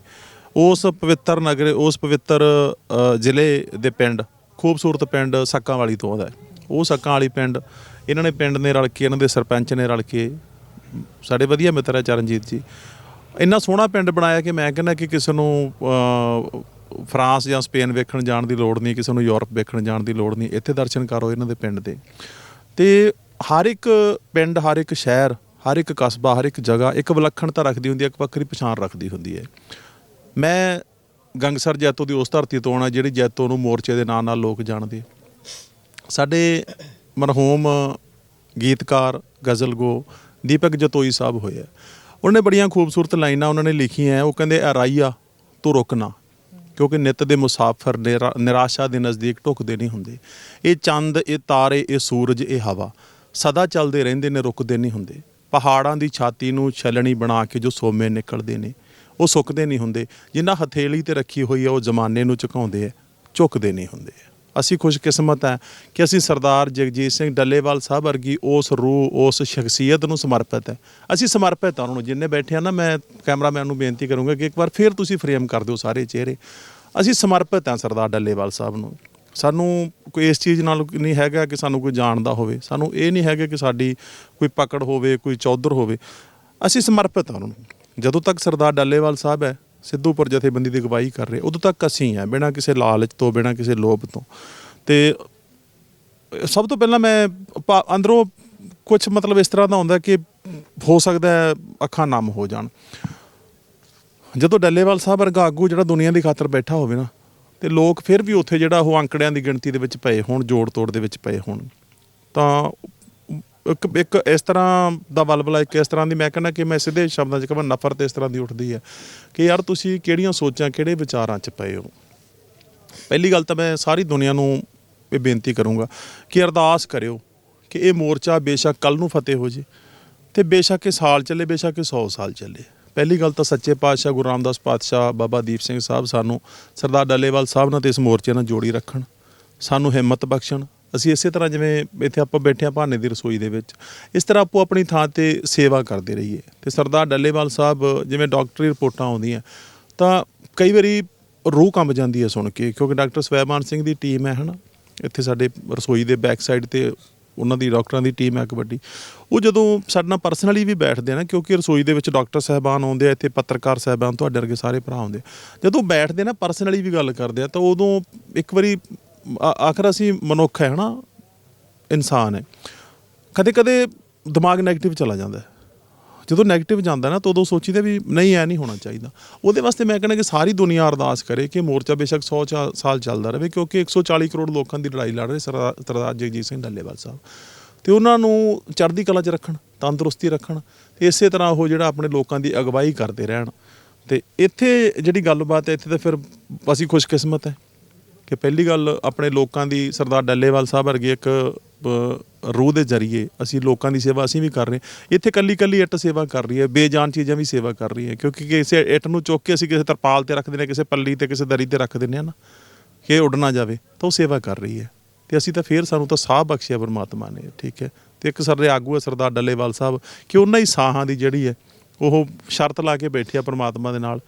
ਉਸ ਪਵਿੱਤਰ ਨਗਰ ਉਸ ਪਵਿੱਤਰ ਅ, ਜ਼ਿਲ੍ਹੇ ਦੇ ਪਿੰਡ ਖੂਬਸੂਰਤ ਪਿੰਡ ਸੱਕਾਂ ਵਾਲੀ ਤੋਂ ਆਉਂਦਾ ਹੈ। ਉਹ ਸੱਕਾਂ ਵਾਲੀ ਪਿੰਡ ਇਹਨਾਂ ਨੇ ਪਿੰਡ ਨੇ ਰਲ ਕੇ ਇਹਨਾਂ ਦੇ ਸਰਪੰਚ ਨੇ ਰਲ ਕੇ ਸਾਡੇ ਵਧੀਆ ਮਿੱਤਰ ਹੈ ਚਰਨਜੀਤ ਜੀ। ਇੰਨਾ ਸੋਹਣਾ ਪਿੰਡ ਬਣਾਇਆ ਕਿ ਮੈਂ ਕਹਿੰਦਾ ਕਿ ਕਿਸੇ ਨੂੰ ਅ, ਫਰਾਂਸ ਜਾਂ ਸਪੇਨ ਵੇਖਣ ਜਾਣ ਦੀ ਲੋੜ ਨਹੀਂ ਕਿਸੇ ਨੂੰ ਯੂਰਪ ਵੇਖਣ ਜਾਣ ਦੀ ਲੋੜ ਨਹੀਂ ਇੱਥੇ ਦਰਸ਼ਨ ਕਰੋ ਇਹਨਾਂ ਦੇ ਪਿੰਡ ਦੇ। ਤੇ ਹਰ ਇੱਕ ਪਿੰਡ ਹਰ ਇੱਕ ਸ਼ਹਿਰ ਹਰ ਇੱਕ ਕਸਬਾ ਹਰ ਇੱਕ ਜਗ੍ਹਾ ਇੱਕ ਵਿਲੱਖਣਤਾ ਰੱਖਦੀ ਹੁੰਦੀ ਹੈ ਇੱਕ ਵੱਖਰੀ ਪਛਾਣ ਰੱਖਦੀ ਹੁੰਦੀ ਹੈ। ਮੈਂ ਗੰਗਸਰ ਜੈਤੋ ਦੀ ਉਸ ਧਰਤੀ ਤੋਂ ਆਉਣਾ ਜਿਹੜੀ ਜੈਤੋ ਨੂੰ ਮੋਰਚੇ ਦੇ ਨਾਂ ਨਾਲ ਲੋਕ ਜਾਣਦੇ ਸਾਡੇ ਮਰਹੂਮ ਗੀਤਕਾਰ ਗਜ਼ਲਗੋ ਦੀਪਕ ਜਤੋਈ ਸਾਹਿਬ ਹੋਏ ਆ। ਉਹਨਾਂ ਬੜੀਆਂ ਖੂਬਸੂਰਤ ਲਾਈਨਾਂ ਉਹਨਾਂ ਨੇ ਲਿਖੀਆਂ ਉਹ ਕਹਿੰਦੇ ਅਰਾਈਆ ਤੂੰ ਰੁਕਣਾ ਕਿਉਂਕਿ ਨਿਤ ਦੇ ਮੁਸਾਫਰ ਨਿਰਾ- ਨਿਰਾਸ਼ਾ ਦੇ ਨਜ਼ਦੀਕ ਢੁਕਦੇ ਨਹੀਂ ਹੁੰਦੇ। ਇਹ ਚੰਦ, ਇਹ ਤਾਰੇ, ਇਹ ਸੂਰਜ, ਇਹ ਹਵਾ, ਸਦਾ ਚੱਲਦੇ ਰਹਿੰਦੇ ਨੇ, ਰੁਕਦੇ ਨਹੀਂ ਹੁੰਦੇ। ਪਹਾੜਾਂ ਦੀ ਛਾਤੀ ਨੂੰ ਛਲਣੀ ਬਣਾ ਕੇ ਜੋ ਸੋਮੇ ਨਿਕਲਦੇ ਨੇ ਉਹ ਸੁੱਕਦੇ ਨਹੀਂ ਹੁੰਦੇ। ਜਿੰਨਾ ਹਥੇਲੀ ਤੇ ਰੱਖੀ ਹੋਈ ਹੈ ਉਹ ਜ਼ਮਾਨੇ ਨੂੰ ਝੁਕਾਉਂਦੇ ਆ, ਝੁਕਦੇ ਨਹੀਂ ਹੁੰਦੇ। ਅਸੀਂ ਖੁਸ਼ਕਿਸਮਤ ਹੈ ਕਿ ਅਸੀਂ ਸਰਦਾਰ ਜਗਜੀਤ ਸਿੰਘ ਡੱਲੇਵਾਲ ਸਾਹਿਬ ਵਰਗੀ ਉਸ ਰੂਹ, ਉਸ ਸ਼ਖਸੀਅਤ ਨੂੰ ਸਮਰਪਿਤ ਹੈ ਅਸੀਂ ਸਮਰਪਿਤ ਹਾਂ ਉਹਨਾਂ। ਨੂੰ ਜਿੰਨੇ ਬੈਠੇ ਆ ਨਾ, ਮੈਂ ਕੈਮਰਾਮੈਨ ਨੂੰ ਬੇਨਤੀ ਕਰੂੰਗਾ ਕਿ ਇੱਕ ਵਾਰ ਫੇਰ ਤੁਸੀਂ ਫਰੇਮ ਕਰ ਦਿਓ ਸਾਰੇ ਚਿਹਰੇ। ਅਸੀਂ ਸਮਰਪਿਤ ਹਾਂ ਸਰਦਾਰ ਡੱਲੇਵਾਲ ਸਾਹਿਬ ਨੂੰ। ਸਾਨੂੰ ਕੋਈ ਇਸ ਚੀਜ਼ ਨਾਲ ਨਹੀਂ ਹੈਗਾ ਕਿ ਸਾਨੂੰ ਕੋਈ ਜਾਣਦਾ ਹੋਵੇ। ਸਾਨੂੰ ਇਹ ਨਹੀਂ ਹੈਗਾ ਕਿ ਸਾਡੀ ਕੋਈ ਪਕੜ ਹੋਵੇ, ਕੋਈ ਚੌਧਰ ਹੋਵੇ। ਅਸੀਂ ਸਮਰਪਿਤ ਹਾਂ ਉਹਨਾਂ। ਨੂੰ ਜਦੋਂ ਤੱਕ ਸਰਦਾਰ ਡੱਲੇਵਾਲ ਸਾਹਿਬ ਹੈ ਸਿੱਧੂਪੁਰ ਜਥੇਬੰਦੀ ਦੀ ਅਗਵਾਈ ਕਰ ਰਹੇ, ਉਦੋਂ ਤੱਕ ਅਸੀਂ ਹਾਂ, ਬਿਨਾਂ ਕਿਸੇ ਲਾਲਚ ਤੋਂ, ਬਿਨਾਂ ਕਿਸੇ ਲੋਭ ਤੋਂ। ਤੇ ਸਭ ਤੋਂ ਪਹਿਲਾਂ ਮੈਂ ਪਾ- ਅੰਦਰੋਂ ਕੁਝ ਮਤਲਬ ਇਸ ਤਰ੍ਹਾਂ ਦਾ ਹੁੰਦਾ ਕਿ ਹੋ ਸਕਦਾ ਅੱਖਾਂ ਨਮ ਹੋ ਜਾਣ। ਜਦੋਂ ਡੱਲੇਵਾਲ ਸਾਹਿਬ ਵਰਗਾ ਆਗੂ ਜਿਹੜਾ ਦੁਨੀਆ ਦੀ ਖਾਤਰ ਬੈਠਾ ਹੋਵੇ ਨਾ, ਤੇ ਲੋਕ ਫਿਰ ਵੀ ਉੱਥੇ ਜਿਹੜਾ ਉਹ ਅੰਕੜਿਆਂ ਦੀ ਗਿਣਤੀ ਦੇ ਵਿੱਚ ਪਏ ਹੋਣ ਜੋੜ ਤੋੜ ਦੇ ਵਿੱਚ ਪਏ ਹੋਣ, ਤਾਂ ਇੱਕ ਇੱਕ ਇਸ ਤਰ੍ਹਾਂ ਦਾ ਬਲਬਲਾ ਇੱਕ ਇਸ ਤਰ੍ਹਾਂ ਦੀ, ਮੈਂ ਕਹਿੰਦਾ ਕਿ ਮੈਂ ਸਿੱਧੇ ਸ਼ਬਦਾਂ 'ਚ ਕਹਾਂ ਨਫ਼ਰਤ ਇਸ ਤਰ੍ਹਾਂ ਦੀ ਉੱਠਦੀ ਹੈ ਕਿ ਯਾਰ ਤੁਸੀਂ ਕਿਹੜੀਆਂ ਸੋਚਾਂ, ਕਿਹੜੇ ਵਿਚਾਰਾਂ 'ਚ ਪਏ ਹੋ? ਪਹਿਲੀ ਗੱਲ ਤਾਂ ਮੈਂ ਸਾਰੀ ਦੁਨੀਆ ਨੂੰ ਇਹ ਬੇਨਤੀ ਕਰੂੰਗਾ ਕਿ ਅਰਦਾਸ ਕਰਿਓ ਕਿ ਇਹ ਮੋਰਚਾ ਬੇਸ਼ੱਕ ਕੱਲ ਨੂੰ ਫਤਿਹ ਹੋ ਜੇ ਤੇ ਬੇਸ਼ੱਕ ਇਹ ਸਾਲ ਚੱਲੇ, ਬੇਸ਼ੱਕ ਇਹ 100 ਸਾਲ ਚੱਲੇ। ਪਹਿਲੀ ਗੱਲ ਤਾਂ ਸੱਚੇ ਪਾਤਸ਼ਾਹ ਗੁਰੂ ਰਾਮਦਾਸ ਪਾਤਸ਼ਾਹ ਬਾਬਾ ਦੀਪ ਸਿੰਘ ਸਾਹਿਬ ਸਾਨੂੰ ਸਰਦਾਰ ਡੱਲੇਵਾਲ ਸਾਹਿਬ ਨਾਲ ਤੇ ਇਸ ਮੋਰਚੇ ਨਾਲ ਜੋੜੀ ਰੱਖਣ, ਸਾਨੂੰ ਹਿੰਮਤ ਬਖਸ਼ਣ ਅਸੀਂ ਇਸੇ ਤਰ੍ਹਾਂ ਜਿਵੇਂ ਇੱਥੇ ਆਪਾਂ ਬੈਠੇ ਹਾਂ ਭਾਨੇ ਦੀ ਰਸੋਈ ਦੇ ਵਿੱਚ, ਇਸ ਤਰ੍ਹਾਂ ਆਪੋ ਆਪਣੀ ਥਾਂ ਤੇ ਸੇਵਾ ਕਰਦੇ ਰਹੀਏ। ਤੇ ਸਰਦਾਰ ਡੱਲੇਵਾਲ ਸਾਹਿਬ ਜਿਵੇਂ ਡਾਕਟਰੀ ਰਿਪੋਰਟਾਂ ਆਉਂਦੀਆਂ, ਤਾਂ ਕਈ ਵਾਰੀ ਰੂਹ ਕੰਬ ਜਾਂਦੀ ਹੈ ਸੁਣ ਕੇ, ਕਿਉਂਕਿ ਡਾਕਟਰ ਸਵੈਮਾਨ ਸਿੰਘ ਦੀ ਟੀਮ ਹੈ, ਹਨਾ? ਇੱਥੇ ਸਾਡੇ ਰਸੋਈ ਦੇ ਬੈਕ ਸਾਈਡ ਤੇ ਉਹਨਾਂ ਦੀ ਡਾਕਟਰਾਂ ਦੀ ਟੀਮ ਹੈ ਕਬੱਡੀ। ਉਹ ਜਦੋਂ ਸਾਡੇ ਨਾਲ ਪਰਸਨਲੀ ਵੀ ਬੈਠਦੇ ਆ ਨਾ, ਕਿਉਂਕਿ ਰਸੋਈ ਦੇ ਵਿੱਚ ਡਾਕਟਰ ਸਾਹਿਬਾਨ ਆਉਂਦੇ ਆ, ਇੱਥੇ ਪੱਤਰਕਾਰ ਸਾਹਿਬਾਨ ਤੁਹਾਡੇ ਵਰਗੇ ਸਾਰੇ ਭਰਾ ਆਉਂਦੇ ਆ। ਜਦੋਂ ਬੈਠਦੇ ਨਾ ਪਰਸਨਲੀ ਵੀ ਗੱਲ ਕਰਦੇ ਆ, ਤਾਂ ਉਦੋਂ ਇੱਕ ਵਾਰੀ ਆ- ਆਖਰ ਅਸੀਂ ਮਨੁੱਖ ਹੈ, ਹਨਾ? ਇਨਸਾਨ ਹੈ। ਕਦੇ ਕਦੇ ਦਿਮਾਗ 네ਗੇਟਿਵ ਚਲਾ ਜਾਂਦਾ ਹੈ। ਜਦੋਂ 네ਗੇਟਿਵ ਜਾਂਦਾ ਨਾ, ਤਾਂ ਉਦੋਂ ਸੋਚੀਦਾ ਵੀ ਨਹੀਂ, ਐ ਨਹੀਂ ਹੋਣਾ ਚਾਹੀਦਾ। ਉਹਦੇ ਵਾਸਤੇ ਮੈਂ ਕਹਿੰਦਾ ਕਿ ਸਾਰੀ ਦੁਨੀਆ ਅਰਦਾਸ ਕਰੇ ਕਿ ਮੋਰਚਾ ਬੇਸ਼ੱਕ 100 ਚਾ- ਸਾਲ ਚੱਲਦਾ ਰਹੇ, ਕਿਉਂਕਿ 140 ਕਰੋੜ ਲੋਕਾਂ ਦੀ ਲੜਾਈ ਲੜ ਰਹੇ ਸਰਦਾਰ ਸਰਦਾਰ ਜਗਜੀਤ ਸਿੰਘ ਡੱਲੇਵਾਲ ਸਾਹਿਬ। ਤੇ ਉਹਨਾਂ ਨੂੰ ਚੜ੍ਹਦੀ ਕਲਾ 'ਚ ਰੱਖਣ, ਤੰਦਰੁਸਤੀ ਰੱਖਣ, ਤੇ ਇਸੇ ਤਰ੍ਹਾਂ ਉਹ ਜਿਹੜਾ ਆਪਣੇ ਲੋਕਾਂ ਦੀ ਅਗਵਾਈ ਕਰਦੇ ਰਹਿਣ। ਤੇ ਇੱਥੇ ਜਿਹੜੀ ਗੱਲਬਾਤ ਹੈ, ਇੱਥੇ ਤਾਂ ਫਿਰ ਅਸੀਂ ਖੁਸ਼ਕਿਸਮਤ ਹੈ। ਕਿ ਪਹਿਲੀ ਗੱਲ ਆਪਣੇ ਲੋਕਾਂ ਦੀ ਸਰਦਾਰ ਡੱਲੇਵਾਲ ਸਾਹਿਬ ਵਰਗੇ ਇੱਕ ਰੂਹ ਦੇ ਜ਼ਰੀਏ ਅਸੀਂ ਲੋਕਾਂ ਦੀ ਸੇਵਾ ਅਸੀਂ ਵੀ ਕਰ ਰਹੇ ਇੱਥੇ ਕੱਲੀ ਕੱਲੀ ਇੱਟ ਸੇਵਾ ਕਰ ਰਹੀ ਹੈ, ਬੇਜਾਨ ਚੀਜ਼ਾਂ ਵੀ ਸੇਵਾ ਕਰ ਰਹੀ ਹੈ, ਕਿਉਂਕਿ ਕਿਸੇ ਇੱਟ ਨੂੰ ਚੁੱਕ ਕੇ ਅਸੀਂ ਕਿਸੇ ਤਰਪਾਲ ਤੇ ਰੱਖ ਦਿੰਦੇ ਹਾਂ, ਕਿਸੇ ਪੱਲੀ ਤੇ, ਕਿਸੇ ਦਰੀ ਤੇ ਰੱਖ ਦਿੰਦੇ ਹਾਂ ਨਾ, ਕਿ ਇਹ ਉੱਡ ਨਾ ਜਾਵੇ, ਤਾਂ ਉਹ ਸੇਵਾ ਕਰ ਰਹੀ ਹੈ। ਤੇ ਅਸੀਂ ਤਾਂ ਫੇਰ ਸਾਨੂੰ ਤਾਂ ਸਾਹ ਬਖਸ਼ਿਆ ਪਰਮਾਤਮਾ ਨੇ, ਠੀਕ ਹੈ। ਤੇ ਇੱਕ ਸਾਡੇ ਆਗੂ ਹੈ ਸਰਦਾਰ ਡੱਲੇਵਾਲ ਸਾਹਿਬ, ਕਿ ਉਹਨਾਂ ਹੀ ਸਾਹਾਂ ਦੀ ਜਿਹੜੀ ਹੈ, ਉਹ ਸ਼ਰਤ ਲਾ ਕੇ ਬੈਠਿਆ ਪਰਮਾਤਮਾ ਦੇ ਨਾਲ,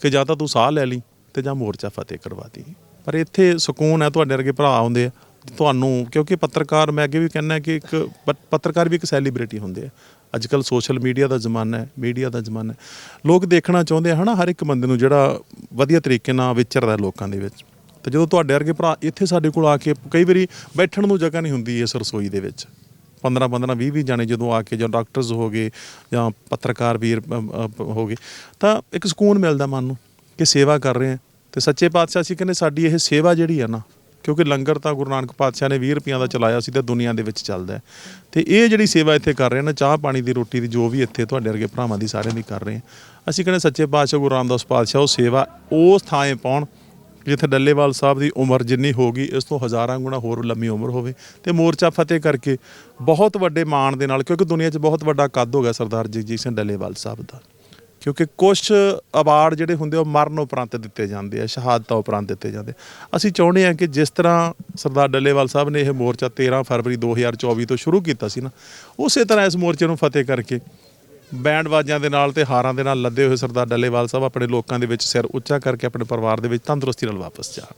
ਕਿ ਜਾਂ ਤਾਂ ਤੂੰ ਸਾਹ ਲੈ ਲਈ ਤੇ ਜਾਂ ਮੋਰਚਾ ਫਤਿਹ ਕਰਵਾ ਦੀ। ਪਰ ਇੱਥੇ ਸਕੂਨ ਹੈ ਤੁਹਾਡੇ ਵਰਗੇ ਭਰਾ ਆਉਂਦੇ ਆ। ਤੁਹਾਨੂੰ ਕਿਉਂਕਿ ਪੱਤਰਕਾਰ ਮੈਂ ਅੱਗੇ ਵੀ ਕਹਿੰਦਾ ਕਿ ਇੱਕ ਪ- ਪੱਤਰਕਾਰ ਵੀ ਇੱਕ ਸੈਲੀਬ੍ਰਿਟੀ ਹੁੰਦੇ ਆ। ਅੱਜ ਕੱਲ ਸੋਸ਼ਲ ਮੀਡੀਆ ਦਾ ਜ਼ਮਾਨਾ ਹੈ ਮੀਡੀਆ ਦਾ ਜ਼ਮਾਨਾ ਹੈ। ਲੋਕ ਦੇਖਣਾ ਚਾਹੁੰਦੇ ਆ ਹਨਾ ਹਰ ਇੱਕ ਬੰਦੇ ਨੂੰ ਜਿਹੜਾ ਵਧੀਆ ਤਰੀਕੇ ਨਾਲ ਵਿਚਰਦਾ ਲੋਕਾਂ ਦੇ ਵਿੱਚ। ਤੇ ਜਦੋਂ ਤੁਹਾਡੇ ਵਰਗੇ ਭਰਾ ਇੱਥੇ ਸਾਡੇ ਕੋਲ ਆ ਕੇ ਕਈ ਵਾਰੀ ਬੈਠਣ ਨੂੰ ਜਗ੍ਹਾ ਨਹੀਂ ਹੁੰਦੀ ਇਸ ਰਸੋਈ ਦੇ ਵਿੱਚ। 15 15 20 20 ਜਾਣੇ ਜਦੋਂ ਆ ਕੇ ਜਾਂ ਡਾਕਟਰਸ ਹੋ ਗਏ ਜਾਂ ਪੱਤਰਕਾਰ ਵੀਰ ਅਮ, ਅਮ, ਹੋ ਗਏ ਤਾਂ ਇੱਕ ਸਕੂਨ ਮਿਲਦਾ ਮਨ ਨੂੰ ਕਿ ਸੇਵਾ ਕਰ ਰਹੇ ਆ। ਤੇ ਸੱਚੇ ਪਾਤਸ਼ਾਹ ਸੀ ਕਹਿੰਦੇ ਸਾਡੀ ਇਹ ਸੇਵਾ ਜਿਹੜੀ ਆ ਨਾ, ਕਿਉਂਕਿ ਲੰਗਰ ਤਾਂ ਗੁਰੂ ਨਾਨਕ ਪਾਤਸ਼ਾਹ ਨੇ 20 ਰੁਪਈਆਂ ਦਾ ਚਲਾਇਆ ਸੀ ਤੇ ਦੁਨੀਆ ਦੇ ਵਿੱਚ ਚੱਲਦਾ ਹੈ। ਤੇ ਇਹ ਜਿਹੜੀ ਸੇਵਾ ਇੱਥੇ ਕਰ ਰਹੇ ਨੇ, ਚਾਹ ਪਾਣੀ ਦੀ ਰੋਟੀ ਦੀ ਜੋ ਵੀ ਇੱਥੇ ਤੁਹਾਡੇ ਵਰਗੇ ਭਰਾਵਾਂ ਦੀ ਸਾਰਿਆਂ ਦੀ ਕਰ ਰਹੇ ਆ। ਅਸੀਂ ਕਹਿੰਦੇ ਸੱਚੇ ਪਾਤਸ਼ਾਹ ਗੁਰੂ ਰਾਮਦਾਸ ਪਾਤਸ਼ਾਹ, ਉਹ ਸੇਵਾ ਉਸ ਥਾਂ ਪਾਉਣ ਜਿੱਥੇ ਡੱਲੇਵਾਲ ਸਾਹਿਬ ਦੀ ਉਮਰ ਜਿੰਨੀ ਹੋਗੀ ਇਸ ਤੋਂ ਹਜ਼ਾਰਾਂ ਗੁਣਾ ਹੋਰ ਲੰਮੀ ਉਮਰ ਹੋਵੇ। ਤੇ ਮੋਰਚਾ ਫਤਿਹ ਕਰਕੇ ਬਹੁਤ ਵੱਡੇ ਮਾਣ ਦੇ ਨਾਲ, ਕਿਉਂਕਿ ਦੁਨੀਆ 'ਚ ਬਹੁਤ ਵੱਡਾ ਕੱਦ ਹੋ ਗਿਆ ਸਰਦਾਰ ਜਗਜੀਤ ਸਿੰਘ ਡੱਲੇਵਾਲ ਸਾਹਿਬ ਦਾ। ਕਿਉਂਕਿ ਕੁਝ ਅਵਾਰਡ ਜਿਹੜੇ ਹੁੰਦੇ ਉਹ ਮਰਨ ਉਪਰੰਤ ਦਿੱਤੇ ਜਾਂਦੇ ਆ, ਸ਼ਹਾਦਤਾਂ ਉਪਰੰਤ ਦਿੱਤੇ ਜਾਂਦੇ ਅਸੀਂ ਚਾਹੁੰਦੇ ਹਾਂ ਕਿ ਜਿਸ ਤਰ੍ਹਾਂ ਸਰਦਾਰ ਡੱਲੇਵਾਲ ਸਾਹਿਬ ਨੇ ਇਹ ਮੋਰਚਾ 13 ਫਰਵਰੀ 2024 ਤੋਂ ਸ਼ੁਰੂ ਕੀਤਾ ਸੀ ਨਾ, ਉਸੇ ਤਰ੍ਹਾਂ ਇਸ ਮੋਰਚੇ ਨੂੰ ਫਤਿਹ ਕਰਕੇ ਬੈਂਡ ਬਾਜਾਂ ਦੇ ਨਾਲ ਤੇ ਹਾਰਾਂ ਦੇ ਨਾਲ ਲੱਦੇ ਹੋਏ ਸਰਦਾਰ ਡੱਲੇਵਾਲ ਸਾਹਿਬ ਆਪਣੇ ਲੋਕਾਂ ਦੇ ਵਿੱਚ ਸਿਰ ਉੱਚਾ ਕਰਕੇ ਆਪਣੇ ਪਰਿਵਾਰ ਦੇ ਵਿੱਚ ਤੰਦਰੁਸਤੀ ਨਾਲ ਵਾਪਸ ਜਾਣ।